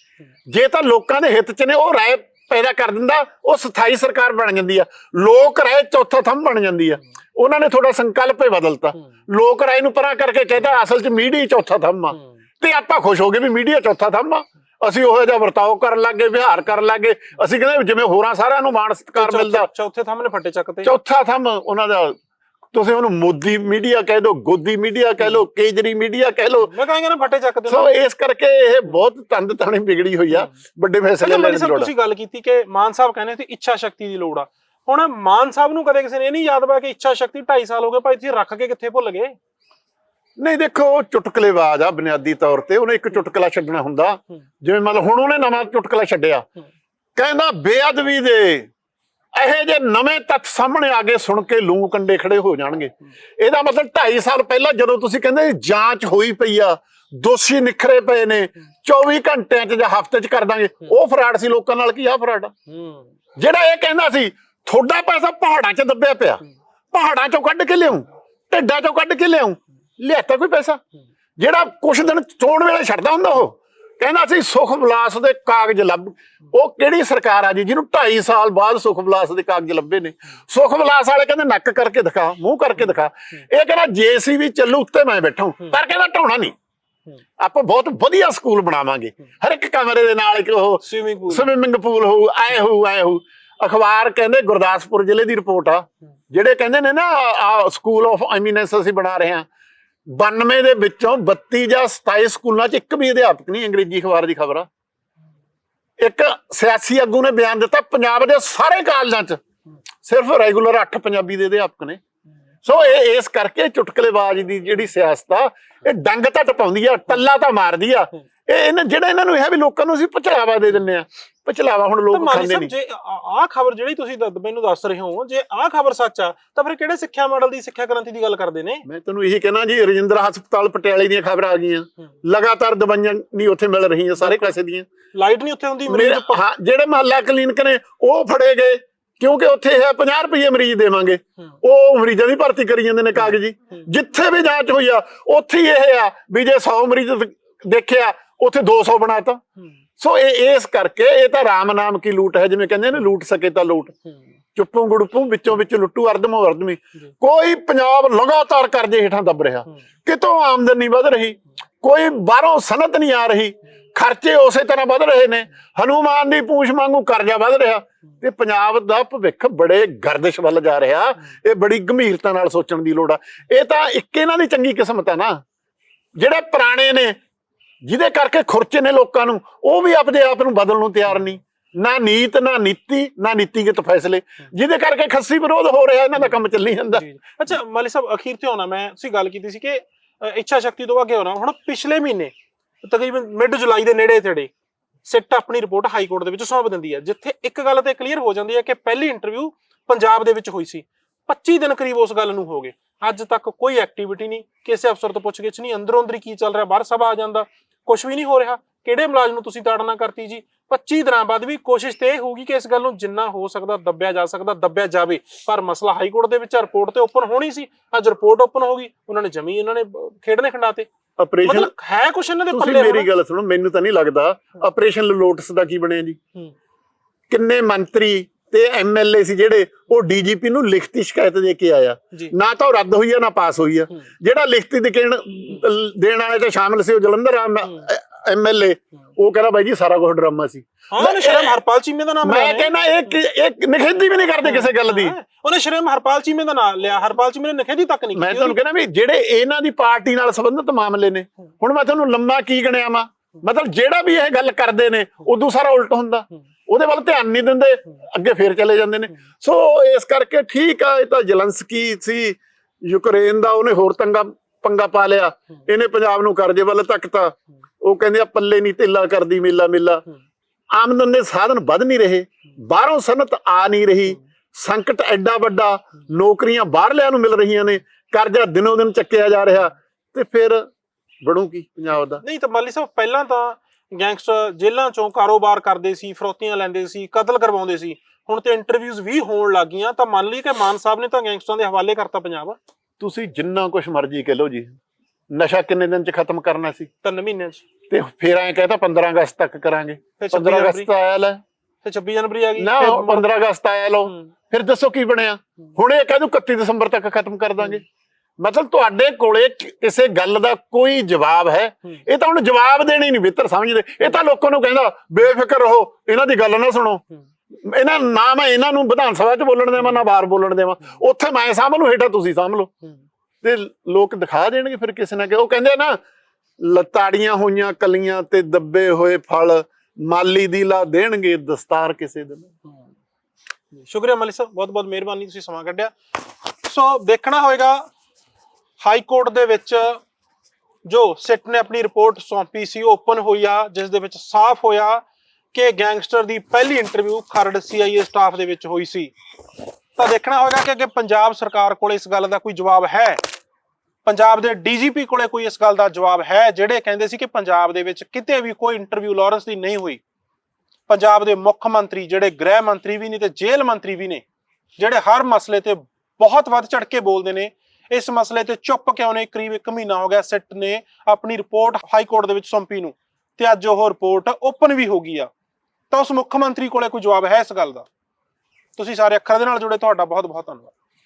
ਜੇ ਤਾਂ ਲੋਕਾਂ ਦੇ ਹਿੱਤ 'ਚ ਨੇ ਉਹ ਰਾਏ ਪੈਦਾ ਕਰ ਦਿੰਦਾ ਉਹ ਸਥਾਈ ਸਰਕਾਰ ਬਣ ਜਾਂਦੀ ਆ। ਲੋਕ ਰਾਏ ਚੌਥਾ ਥੰਮ ਬਣ ਜਾਂਦੀ ਆ। ਉਹਨਾਂ ਨੇ ਥੋੜਾ ਸੰਕਲਪ ਹੀ ਬਦਲਤਾ। ਲੋਕ ਰਾਏ ਨੂੰ ਪਰਾਂ ਕਰਕੇ ਕਹਿੰਦਾ ਅਸਲ 'ਚ ਮੀਡੀਆ ਚੌਥਾ ਥੰਮ ਆ। ਤੇ ਆਪਾਂ ਖੁਸ਼ ਹੋ ਗਏ ਵੀ ਮੀਡੀਆ ਚੌਥਾ ਥੰਮ ਆ। ਅਸੀਂ ਉਹੋ ਜਿਹਾ ਵਰਤਾਓ ਕਰਨ ਲੱਗੇ ਵਿਹਾਰ ਕਰਨ ਲੱਗੇ। ਅਸੀਂ ਕਹਿੰਦੇ ਜਿਵੇਂ ਹੋਰਾਂ ਸਾਰਿਆਂ ਨੂੰ ਮਾਣ ਸਤਿਕਾਰ ਮਿਲਦਾ। ਚੌਥੇ ਥੰਮ ਨੇ ਫੱਟੇ ਚੱਕਤੇ ਚੌਥਾ ਥੰਮ ਉਹਨਾਂ ਦਾ ਤੁਸੀਂ ਉਹਨੂੰ ਮੋਦੀ ਮੀਡੀਆ ਕਹਿ ਦਿਓ ਗੋਦੀ ਮੀਡੀਆ ਕਹਿ ਲਓ ਕੇਜਰੀ ਮੀਡੀਆ ਕਹਿ ਲਓ ਮੈਂ ਕਹਿੰਦਾ ਨਾ ਫੱਟੇ ਚੱਕਦੇ ਸੋ ਇਸ ਕਰਕੇ ਇਹ ਬਹੁਤ ਤੰਦ ਤਾਣੀ ਵਿਗੜੀ ਹੋਈ ਆ ਵੱਡੇ ਫੈਸਲੇ ਲੈਣ ਦੀ ਲੋੜ। ਤੁਸੀਂ ਗੱਲ ਕੀਤੀ ਕਿ ਮਾਨ ਸਾਹਿਬ ਕਹਿੰਦੇ ਸੀ ਇੱਛਾ ਸ਼ਕਤੀ ਦੀ ਲੋੜ ਆ। ਹੁਣ ਮਾਨ ਸਾਹਿਬ ਨੂੰ ਕਦੇ ਕਿਸੇ ਨੇ ਇਹ ਨਹੀਂ ਯਾਦ ਪਿਆ ਕਿ ਇੱਛਾ ਸ਼ਕਤੀ 2.5 ਸਾਲ ਹੋ ਗਏ ਭਾਈ ਤੁਸੀਂ ਰੱਖ ਕੇ ਕਿੱਥੇ ਭੁੱਲ ਗਏ? ਨਹੀਂ ਦੇਖੋ ਉਹ ਚੁਟਕਲੇਬਾਜ਼ ਆ ਬੁਨਿਆਦੀ ਤੌਰ ਤੇ ਉਹਨੇ ਇੱਕ ਚੁਟਕਲਾ ਛੱਡਣਾ ਹੁੰਦਾ। ਜਿਵੇਂ ਮੰਨ ਲਓ ਹੁਣ ਉਹਨੇ ਨਵਾਂ ਚੁਟਕਲਾ ਛੱਡਿਆ। ਕਹਿੰਦਾ ਬੇਅਦਬੀ ਦੇ ਇਹੋ ਜੇ ਨਵੇਂ ਤੱਥ ਸਾਹਮਣੇ ਆ ਗਏ ਸੁਣ ਕੇ ਲੂੰ ਕੰਡੇ ਖੜੇ ਹੋ ਜਾਣਗੇ। ਇਹਦਾ ਮਤਲਬ 2.5 ਸਾਲ ਪਹਿਲਾਂ ਜਦੋਂ ਤੁਸੀਂ ਕਹਿੰਦੇ ਜਾਂਚ ਹੋਈ ਪਈ ਆ ਦੋਸ਼ੀ ਨਿਖਰੇ ਪਏ ਨੇ 24 ਘੰਟਿਆਂ 'ਚ ਜਾਂ ਹਫ਼ਤੇ 'ਚ ਕਰ ਦਾਂਗੇ। ਉਹ ਫਰਾਡ ਸੀ ਲੋਕਾਂ ਨਾਲ ਕੀ ਆ ਫਰਾਡ? ਜਿਹੜਾ ਇਹ ਕਹਿੰਦਾ ਸੀ ਤੁਹਾਡਾ ਪੈਸਾ ਪਹਾੜਾਂ 'ਚ ਦੱਬਿਆ ਪਿਆ। ਪਹਾੜਾਂ 'ਚੋਂ ਕੱਢ ਕੇ ਲਿਆਉਂ ਢਿੱਡਾਂ 'ਚੋਂ ਕੱਢ ਕੇ ਲਿਆਉਂ ਲਿਆਤਾ ਕੋਈ ਪੈਸਾ? ਜਿਹੜਾ ਕੁਛ ਦਿਨ ਚੋਣ ਵੇਲੇ ਛੱਡਦਾ ਹੁੰਦਾ ਉਹ ਕਹਿੰਦਾ ਸੀ ਸੁਖ ਵਿਲਾਸ ਦੇ ਕਾਗਜ਼ ਲੱਭ ਉਹ ਕਿਹੜੀ ਸਰਕਾਰ ਆ ਜੀ ਜਿਹਨੂੰ 2.5 ਸਾਲ ਬਾਅਦ ਸੁਖ ਵਿਲਾਸ ਦੇ ਕਾਗਜ਼ ਲੱਭੇ ਨੇ। ਸੁਖ ਵਿਲਾਸ ਵਾਲੇ ਕਹਿੰਦੇ ਨੱਕ ਕਰਕੇ ਦਿਖਾ ਮੂੰਹ ਕਰਕੇ ਦਿਖਾ। ਇਹ ਕਹਿੰਦਾ ਜੇਸੀਬੀ ਚੱਲੂ ਉੱਤੇ ਮੈਂ ਬੈਠਾ ਪਰ ਕਹਿੰਦਾ ਢਾਉਣਾ ਨਹੀਂ। ਆਪਾਂ ਬਹੁਤ ਵਧੀਆ ਸਕੂਲ ਬਣਾਵਾਂਗੇ। ਹਰ ਇੱਕ ਕਮਰੇ ਦੇ ਨਾਲ ਇੱਕ ਉਹ ਸਵਿਮਿੰਗ ਪੂਲ ਸਵਿਮਿੰਗ ਪੂਲ ਹੋਊ ਆਏ ਹੋਊ ਆਏ ਹੋਊ। ਅਖਬਾਰ ਕਹਿੰਦੇ ਗੁਰਦਾਸਪੁਰ ਜ਼ਿਲ੍ਹੇ ਦੀ ਰਿਪੋਰਟ ਆ। ਜਿਹੜੇ ਕਹਿੰਦੇ ਨੇ ਨਾ ਸਕੂਲ ਆਫ ਐਮੀਨੈਂਸ ਅਸੀਂ ਬਣਾ ਰਹੇ ਹਾਂ। 92 ਦੇ ਵਿੱਚੋਂ 32 ਜਾਂ 27 ਸਕੂਲਾਂ 'ਚ ਇੱਕ ਵੀ ਅਧਿਆਪਕ ਨਹੀਂ, ਅੰਗਰੇਜ਼ੀ ਅਖਬਾਰ ਦੀ ਖਬਰ। ਆ ਇੱਕ ਸਿਆਸੀ ਆਗੂ ਨੇ ਬਿਆਨ ਦਿੱਤਾ, ਪੰਜਾਬ ਦੇ ਸਾਰੇ ਕਾਲਜਾਂ 'ਚ। ਸਿਰਫ ਰੈਗੂਲਰ 8 ਪੰਜਾਬੀ ਦੇ ਅਧਿਆਪਕ ਨੇ। ਸੋ ਇਹ, ਇਸ ਕਰਕੇ ਚੁਟਕਲੇਬਾਜ਼ ਦੀ ਜਿਹੜੀ ਸਿਆਸਤ ਆ, ਇਹ ਡੰਗ ਤਾਂ ਟਪਾਉਂਦੀ ਆ, ਟੱਲਾ ਤਾਂ ਮਾਰਦੀ ਆ। ਇਹ ਇਹਨਾਂ, ਜਿਹੜਾ ਇਹਨਾਂ ਨੂੰ ਇਹ ਵੀ ਲੋਕਾਂ ਨੂੰ ਅਸੀਂ ਪਚਲਾਵਾ ਦੇ ਦਿੰਨੇ ਆ। ਪਚਲਾਵਾ ਹੁਣ ਲੋਕ ਖਾਂਦੇ ਨਹੀਂ। ਜੇ ਆਹ ਖਬਰ ਜਿਹੜੀ ਤੁਸੀਂ ਮੈਨੂੰ ਦੱਸ ਰਹੇ ਹੋ ਜੇ ਆਹ ਖਬਰ ਸੱਚ ਆ ਤਾਂ ਫਿਰ ਕਿਹੜੇ ਸਿੱਖਿਆ ਮਾਡਲ ਦੀ ਸਿੱਖਿਆ ਕ੍ਰਾਂਤੀ ਦੀ ਗੱਲ ਕਰਦੇ ਨੇ? ਮੈਂ ਤੁਹਾਨੂੰ ਇਹੀ ਕਹਿਣਾ ਜੀ ਰਜਿੰਦਰ ਹਸਪਤਾਲ ਪਟਿਆਲੇ ਦੀਆਂ ਖਬਰਾਂ ਆ ਗਈਆਂ। ਲਗਾਤਾਰ ਦਵਾਈਆਂ ਨਹੀਂ ਉੱਥੇ ਮਿਲ ਰਹੀਆਂ ਸਾਰੇ ਕਾਸੇ ਦੀਆਂ। ਲਾਈਟ ਨਹੀਂ ਉੱਥੇ ਹੁੰਦੀ ਮਰੀਜ਼ ਜਿਹੜੇ ਮਹੱਲਾ ਕਲੀਨਿਕ ਨੇ ਉਹ ਫੜੇ ਗਏ ਕਿਉਂਕਿ ਉੱਥੇ ਹੈ 50 ਰੁਪਏ ਮਰੀਜ਼ ਦੇਵਾਂਗੇ। ਉਹ ਮਰੀਜ਼ਾਂ ਦੀ ਭਰਤੀ ਕਰੀ ਜਾਂਦੇ ਨੇ ਕਾਗਜ਼ੀ। ਜਿੱਥੇ ਵੀ ਜਾਂਚ ਹੋਈ ਆ ਉੱਥੇ ਹੀ ਇਹ ਆ ਵੀ ਜੇ 100 ਮਰੀਜ਼ ਦੇਖਿਆ ਉੱਥੇ 200 ਬਣਾਤਾ ਸੋ ਇਹ ਇਸ ਕਰਕੇ ਇਹ ਤਾਂ ਰਾਮ ਨਾਮ ਕੀ ਲੂਟ ਹੈ ਜਿਵੇਂ ਕਹਿੰਦੇ ਨੇ ਲੂਟ ਸਕੇ ਤਾਂ ਲੂਟ। ਚੁੱਪੋਂ ਗੁੜਪੋਂ ਵਿੱਚੋਂ ਵਿੱਚ ਲੁੱਟੂ ਅਰਦਮੀ ਜੀ। ਕੋਈ ਪੰਜਾਬ ਲਗਾਤਾਰ ਕਰਜ਼ੇ ਹੇਠਾਂ ਦੱਬ ਰਿਹਾ। ਕਿਤੋਂ ਆਮਦਨੀ ਵਧ ਰਹੀ? ਕੋਈ ਬਾਹਰੋਂ ਸਨਤ ਨਹੀਂ ਆ ਰਹੀ। ਖਰਚੇ ਉਸੇ ਤਰ੍ਹਾਂ ਵਧ ਰਹੇ ਨੇ। ਹਨੂਮਾਨ ਦੀ ਪੂਛ ਵਾਂਗੂ ਕਰਜ਼ਾ ਵਧ ਰਿਹਾ। ਤੇ ਪੰਜਾਬ ਦਾ ਭਵਿੱਖ ਬੜੇ ਗਰਦਿਸ਼ ਵੱਲ ਜਾ ਰਿਹਾ। ਇਹ ਬੜੀ ਗੰਭੀਰਤਾ ਨਾਲ ਸੋਚਣ ਦੀ ਲੋੜ ਆ। ਇਹ ਤਾਂ ਇੱਕ ਇਹਨਾਂ ਦੀ ਚੰਗੀ ਕਿਸਮਤ ਆ ਨਾ। ਜਿਹੜੇ ਪੁਰਾਣੇ ਨੇ ਜਿਹਦੇ ਕਰਕੇ ਖੁਰਚੇ ਨੇ ਲੋਕਾਂ ਨੂੰ, ਉਹ ਵੀ ਆਪਦੇ ਆਪ ਨੂੰ ਬਦਲਣ ਨੂੰ ਤਿਆਰ ਨਹੀਂ। ਨਾ ਨੀਤ, ਨਾ ਨੀਤੀ, ਨਾ ਨੀਤੀਗਤ ਫੈਸਲੇ। ਜਿਹਦੇ ਕਰਕੇ ਖੱਸੀ ਵਿਰੋਧ ਹੋ ਰਿਹਾ, ਇਹਨਾਂ ਦਾ ਕੰਮ ਚੱਲੀ ਜਾਂਦਾ। ਅੱਛਾ, ਮਾਲੀ ਸਾਹਿਬ, ਅਖੀਰ ਤੇ ਹੋਣਾ ਮੈਂ ਤੁਸੀਂ ਗੱਲ ਕੀਤੀ ਸੀ ਕਿ ਇੱਛਾ ਸ਼ਕਤੀ ਤੋਂ ਅੱਗੇ ਹੋਣਾ ਹੁਣ ਪਿਛਲੇ ਮਹੀਨੇ, ਤਕਰੀਬਨ ਮਿਡ ਜੁਲਾਈ ਦੇ ਨੇੜੇ ਤੇੜੇ, ਸਿੱਟ ਆਪਣੀ ਰਿਪੋਰਟ ਹਾਈ ਕੋਰਟ ਦੇ ਵਿੱਚ ਸੌਂਪ ਦਿੰਦੀ ਹੈ, ਜਿੱਥੇ ਇੱਕ ਗੱਲ ਤੇ ਕਲੀਅਰ ਹੋ ਜਾਂਦੀ ਹੈ ਕਿ ਪਹਿਲੀ ਇੰਟਰਵਿਊ ਪੰਜਾਬ ਦੇ ਵਿੱਚ ਹੋਈ ਸੀ। 25 ਦਿਨ ਕਰੀਬ ਉਸ ਗੱਲ ਨੂੰ ਹੋ ਗਏ। ਅੱਜ ਤੱਕ ਕੋਈ ਐਕਟੀਵਿਟੀ ਨਹੀਂ, ਕਿਸੇ ਅਫਸਰ ਤੋਂ ਪੁੱਛਗਿੱਛ ਨਹੀਂ, ਅੰਦਰੋਂ ਅੰਦਰ ਹੀ ਕੀ ਚੱਲ ਰਿਹਾ, ਬਾਹਰ ਸਭਾ ਆ ਜਾਂਦਾ। ਕੁਝ ਵੀ ਨਹੀਂ ਹੋ ਰਿਹਾ। ਕਿਹੜੇ ਮੁਲਾਜ਼ਮ ਨੂੰ ਤੁਸੀਂ ਤਾੜਨਾ ਕਰਤੀ ਜੀ? 25 ਦਿਨਾਂ ਬਾਅਦ ਵੀ ਕੋਸ਼ਿਸ਼ ਤੇ ਹੋਊਗੀ ਕਿ ਇਸ ਗੱਲ ਨੂੰ ਜਿੰਨਾ ਹੋ ਸਕਦਾ ਦੱਬਿਆ ਜਾ ਸਕਦਾ ਦੱਬਿਆ ਜਾਵੇ। ਪਰ ਮਸਲਾ ਹਾਈ ਕੋਰਟ ਦੇ ਵਿੱਚ ਰਿਪੋਰਟ ਤੇ ਓਪਨ ਹੋਣੀ ਸੀ। ਅੱਜ ਰਿਪੋਰਟ ਓਪਨ ਹੋ ਗਈ ਉਹਨਾਂ ਨੇ ਜਮੀ ਉਹਨਾਂ ਨੇ ਖੇਡਣੇ ਖੰਡਾਤੇ। ਆਪਰੇਸ਼ਨ ਮਤਲਬ ਹੈ ਕੁਛ ਇਹਨਾਂ ਦੇ ਤੁਸੀਂ ਪੱਲੇ ਮੇਰੀ ਗੱਲ ਸੁਣੋ ਮੈਨੂੰ ਤਾਂ ਨਹੀਂ ਲੱਗਦਾ। ਆਪਰੇਸ਼ਨ ਲੋਟਸ ਦਾ ਕੀ ਬਣਿਆ ਜੀ। ਕਿੰਨੇ ਮੰਤਰੀ ਤੇ ਐਮਐਲਏ ਸੀ ਜਿਹੜੇ ਉਹ ਡੀਜੀਪੀ ਨੂੰ ਲਿਖਤੀ ਸ਼ਿਕਾਇਤ ਦੇ ਕੇ ਆਇਆ। ਨਾ ਤਾਂ ਉਹ ਰੱਦ ਹੋਈ ਆ ਨਾ ਪਾਸ ਹੋਈ ਆ। ਜਿਹੜਾ ਲਿਖਤੀ ਦੇ ਕਹਿਣ ਦੇਣ ਵਾਲੇ ਤੇ ਸ਼ਾਮਿਲ ਸੀ ਉਹ ਜਲੰਧਰ ਐਮਐਲਏ ਉਹ ਕਹਿੰਦਾ ਬਾਈ ਜੀ ਸਾਰਾ ਕੁਝ ਡਰਾਮਾ ਸੀ। ਹਾਂ ਸ਼ਰਮ ਹਰਪਾਲ ਚੀਮੇ ਦਾ ਨਾਮ ਮੈਂ। ਕਹਿੰਦਾ ਇਹ ਇਹ ਨਿਖੇਧੀ ਵੀ ਨਹੀਂ ਕਰਦੇ ਕਿਸੇ ਗੱਲ ਦੀ। ਉਹਨੇ ਸ਼ਰਮ ਹਰਪਾਲ ਚੀਮੇ ਦਾ ਨਾਮ ਲਿਆ। ਹਰਪਾਲ ਚੀਮੇ ਨੇ ਨਖੇਦੀ ਤੱਕ ਨਹੀਂ ਮੈਂ ਤੁਹਾਨੂੰ ਕਹਿੰਦਾ ਵੀ ਜਿਹੜੇ ਇਹਨਾਂ ਦੀ ਪਾਰਟੀ ਨਾਲ ਸੰਬੰਧਿਤ ਮਾਮਲੇ ਨੇ ਹੁਣ ਮੈਂ ਤੁਹਾਨੂੰ ਲੰਮਾ ਕੀ ਗਣਿਆ ਵਾ? ਮਤਲਬ ਜਿਹੜਾ ਵੀ ਇਹ ਗੱਲ ਕਰਦੇ ਨੇ ਉਦੋਂ ਸਾਰਾ ਉਲਟ ਹੁੰਦਾ। ਉਹਦੇ ਵੱਲ ਧਿਆਨ ਨਹੀਂ ਦਿੰਦੇ, ਅੱਗੇ ਫੇਰ ਚਲੇ ਜਾਂਦੇ ਨੇ। ਸੋ ਇਸ ਕਰਕੇ ਠੀਕ ਆ, ਇਹ ਤਾਂ ਜਲੰਸਕੀ ਸੀ, ਯੂਕਰੇਨ ਦਾ ਉਹਨੇ ਹੋਰ ਤੰਗਾ, ਪੰਗਾ ਪਾ ਲਿਆ। ਇਹਨੇ ਪੰਜਾਬ ਨੂੰ ਕਰਜ਼ੇ ਵੱਲ ਤੱਕਤਾ ਉਹ ਕਹਿੰਦੇ ਆ, ਪੱਲੇ ਨਹੀਂ ਢਿੱਲਾ ਕਰਦੀ ਮੇਲਾ ਮੇਲਾ। ਆਮਦਨ ਦੇ ਸਾਧਨ ਵੱਧ ਨਹੀਂ ਰਹੇ, ਬਾਹਰੋਂ ਸਨਤ ਆ ਨਹੀਂ ਰਹੀ। ਸੰਕਟ ਐਡਾ ਵੱਡਾ, ਨੌਕਰੀਆਂ ਬਾਹਰਲਿਆਂ ਨੂੰ ਮਿਲ ਰਹੀਆਂ ਨੇ। ਕਰਜ਼ਾ ਦਿਨੋਂ ਦਿਨ ਚੱਕਿਆ ਜਾ ਰਿਹਾ। ਤੇ ਫਿਰ ਬਣੂ ਕੀ ਪੰਜਾਬ ਦਾ? ਨਹੀਂ, ਤਾਂ ਮਾਲੀ ਸਾਹਿਬ, ਪਹਿਲਾਂ ਤਾਂ ਗੈਂਗਸਟਰ ਜੇਲ੍ਹਾਂ ਚੋਂ ਕਾਰੋਬਾਰ ਕਰਦੇ ਸੀ ਫਰੋਤੀਆਂ ਲੈਂਦੇ ਸੀ ਕਤਲ ਕਰਵਾਉਂਦੇ ਸੀ। ਹੁਣ ਤੇ ਇੰਟਰਵਿਊਜ਼ ਵੀ ਹੋਣ ਲੱਗੀਆਂ ਤਾਂ ਮੰਨ ਲਈ ਕਿ ਮਾਨ ਸਾਹਿਬ ਨੇ ਤਾਂ ਗੈਂਗਸਟਰਾਂ ਦੇ ਹਵਾਲੇ ਕਰਤਾ ਪੰਜਾਬ। ਤੁਸੀਂ ਜਿੰਨਾ ਕੁਝ ਮਰਜ਼ੀ ਕਹਿ ਲਓ ਜੀ ਨਸ਼ਾ ਕਿੰਨੇ ਦਿਨ ਚ ਖਤਮ ਕਰਨਾ ਸੀ? ਤਿੰਨ ਮਹੀਨਿਆਂ 'ਚ। ਤੇ ਫਿਰ ਐਂ ਕਹਿੰਦਾ 15 ਅਗਸਤ ਤੱਕ ਕਰਾਂਗੇ। ਫਿਰ 15 26 ਅਗਸਤ ਆਇਆ ਲੈ ਤੇ 26 ਜਨਵਰੀ ਆ ਗਈ ਨਾ ਫਿਰ 15 ਅਗਸਤ ਆਇਆ ਹੂੰ। ਫਿਰ ਦੱਸੋ ਕੀ ਬਣਿਆ? ਹੁਣ ਇਹ ਕਹਿੰਦੇ 31 ਦਸੰਬਰ ਤੱਕ ਖਤਮ ਕਰ ਦਾਂਗੇ। ਮਤਲਬ ਤੁਹਾਡੇ ਕੋਲੇ ਕਿਸੇ ਗੱਲ ਦਾ ਕੋਈ ਜਵਾਬ ਹੈ। ਇਹ ਤਾਂ ਹੁਣ ਜਵਾਬ ਦੇਣੀ ਨਹੀਂ ਬਿਹਤਰ ਸਮਝਦੇ। ਇਹ ਤਾਂ ਲੋਕਾਂ ਨੂੰ ਕਹਿੰਦਾ ਬੇਫਿਕਰ ਰਹੋ ਇਹਨਾਂ ਦੀ ਗੱਲ ਨਾ ਸੁਣੋ। ਇਹਨਾਂ ਨਾ ਮੈਂ ਇਹਨਾਂ ਨੂੰ ਵਿਧਾਨ ਸਭਾ 'ਚ ਬੋਲਣ ਦੇਵਾਂ ਨਾ ਬਾਹਰ ਬੋਲਣ ਦੇਵਾਂ। ਉੱਥੇ ਮੈਂ ਸਾਂਭ ਲੂ ਹੇਠਾਂ ਤੁਸੀਂ ਸਾਂਭ ਲਓ। ਹੂੰ। ਤੇ ਲੋਕ ਦਿਖਾ ਦੇਣਗੇ ਫਿਰ ਕਿਸੇ ਨਾ ਕਿ ਉਹ ਕਹਿੰਦੇ ਨਾ ਲਤਾੜੀਆਂ ਹੋਈਆਂ ਕਲੀਆਂ ਤੇ ਦੱਬੇ ਹੋਏ ਫਲ ਮਾਲੀ ਦੀ ਲਾ ਦੇਣਗੇ ਦਸਤਾਰ ਕਿਸੇ ਦਿਨ ਸ਼ੁਕਰੀਆ ਮਲਿਕ ਸਾਹਿਬ ਬਹੁਤ ਬਹੁਤ ਮਿਹਰਬਾਨੀ ਤੁਸੀਂ ਸਮਾਂ ਕੱਢਿਆ। ਸੋ ਦੇਖਣਾ ਹੋਏਗਾ ਹਾਈ ਕੋਰਟ ਦੇ ਵਿੱਚ ਜੋ ਸਿੱਟ ਨੇ ਆਪਣੀ ਰਿਪੋਰਟ ਸੌਂਪੀ ਸੀ ਓਪਨ ਹੋਈ ਆ, ਜਿਸ ਦੇ ਵਿੱਚ ਸਾਫ਼ ਹੋਇਆ ਕਿ ਗੈਂਗਸਟਰ ਦੀ ਪਹਿਲੀ ਇੰਟਰਵਿਊ ਖਰੜ ਸੀਆਈਏ ਸਟਾਫ ਦੇ ਵਿੱਚ ਹੋਈ ਸੀ। ਤਾਂ ਦੇਖਣਾ ਹੋਏਗਾ ਕਿ ਅੱਗੇ ਪੰਜਾਬ ਸਰਕਾਰ ਕੋਲ ਇਸ ਗੱਲ ਦਾ ਕੋਈ ਜਵਾਬ ਹੈ। ਪੰਜਾਬ ਦੇ ਡੀਜੀਪੀ ਕੋਲੇ ਕੋਈ ਇਸ ਗੱਲ ਦਾ ਜਵਾਬ ਹੈ, ਜਿਹੜੇ ਕਹਿੰਦੇ ਸੀ ਕਿ ਪੰਜਾਬ ਦੇ ਵਿੱਚ ਕਿਤੇ ਵੀ ਕੋਈ ਇੰਟਰਵਿਊ ਲਾਰੈਂਸ ਦੀ ਨਹੀਂ ਹੋਈ। ਪੰਜਾਬ ਦੇ ਮੁੱਖ ਮੰਤਰੀ, ਜਿਹੜੇ ਗ੍ਰਹਿ ਮੰਤਰੀ ਵੀ ਨੇ ਤੇ ਜੇਲ੍ਹ ਮੰਤਰੀ ਵੀ ਨੇ, ਜਿਹੜੇ ਹਰ ਮਸਲੇ ਤੇ ਬਹੁਤ ਵੱਧ ਚੜ ਕੇ ਬੋਲਦੇ ਨੇ ਇਸ ਮਸਲੇ ਤੇ ਚੁੱਪ ਕਿਉਂ ਨਹੀਂ ਕਰੀਬ 1 ਮਹੀਨਾ ਹੋ ਗਿਆ ਸਿੱਟ ਨੇ ਆਪਣੀ ਰਿਪੋਰਟ ਹਾਈ ਕੋਰਟ ਦੇ ਵਿੱਚ ਸੌਂਪੀ ਨੂੰ ਤੇ ਅੱਜ ਉਹ ਰਿਪੋਰਟ ਓਪਨ ਵੀ ਹੋ ਗਈ ਆ। ਤਾਂ ਉਸ ਮੁੱਖ ਮੰਤਰੀ ਕੋਲੇ ਕੋਈ ਜਵਾਬ ਹੈ ਇਸ ਗੱਲ ਦਾ? ਤੁਸੀਂ ਸਾਰੇ ਅੱਖਰਾਂ ਦੇ ਨਾਲ ਜੁੜੇ, ਤੁਹਾਡਾ ਬਹੁਤ ਬਹੁਤ ਧੰਨਵਾਦ।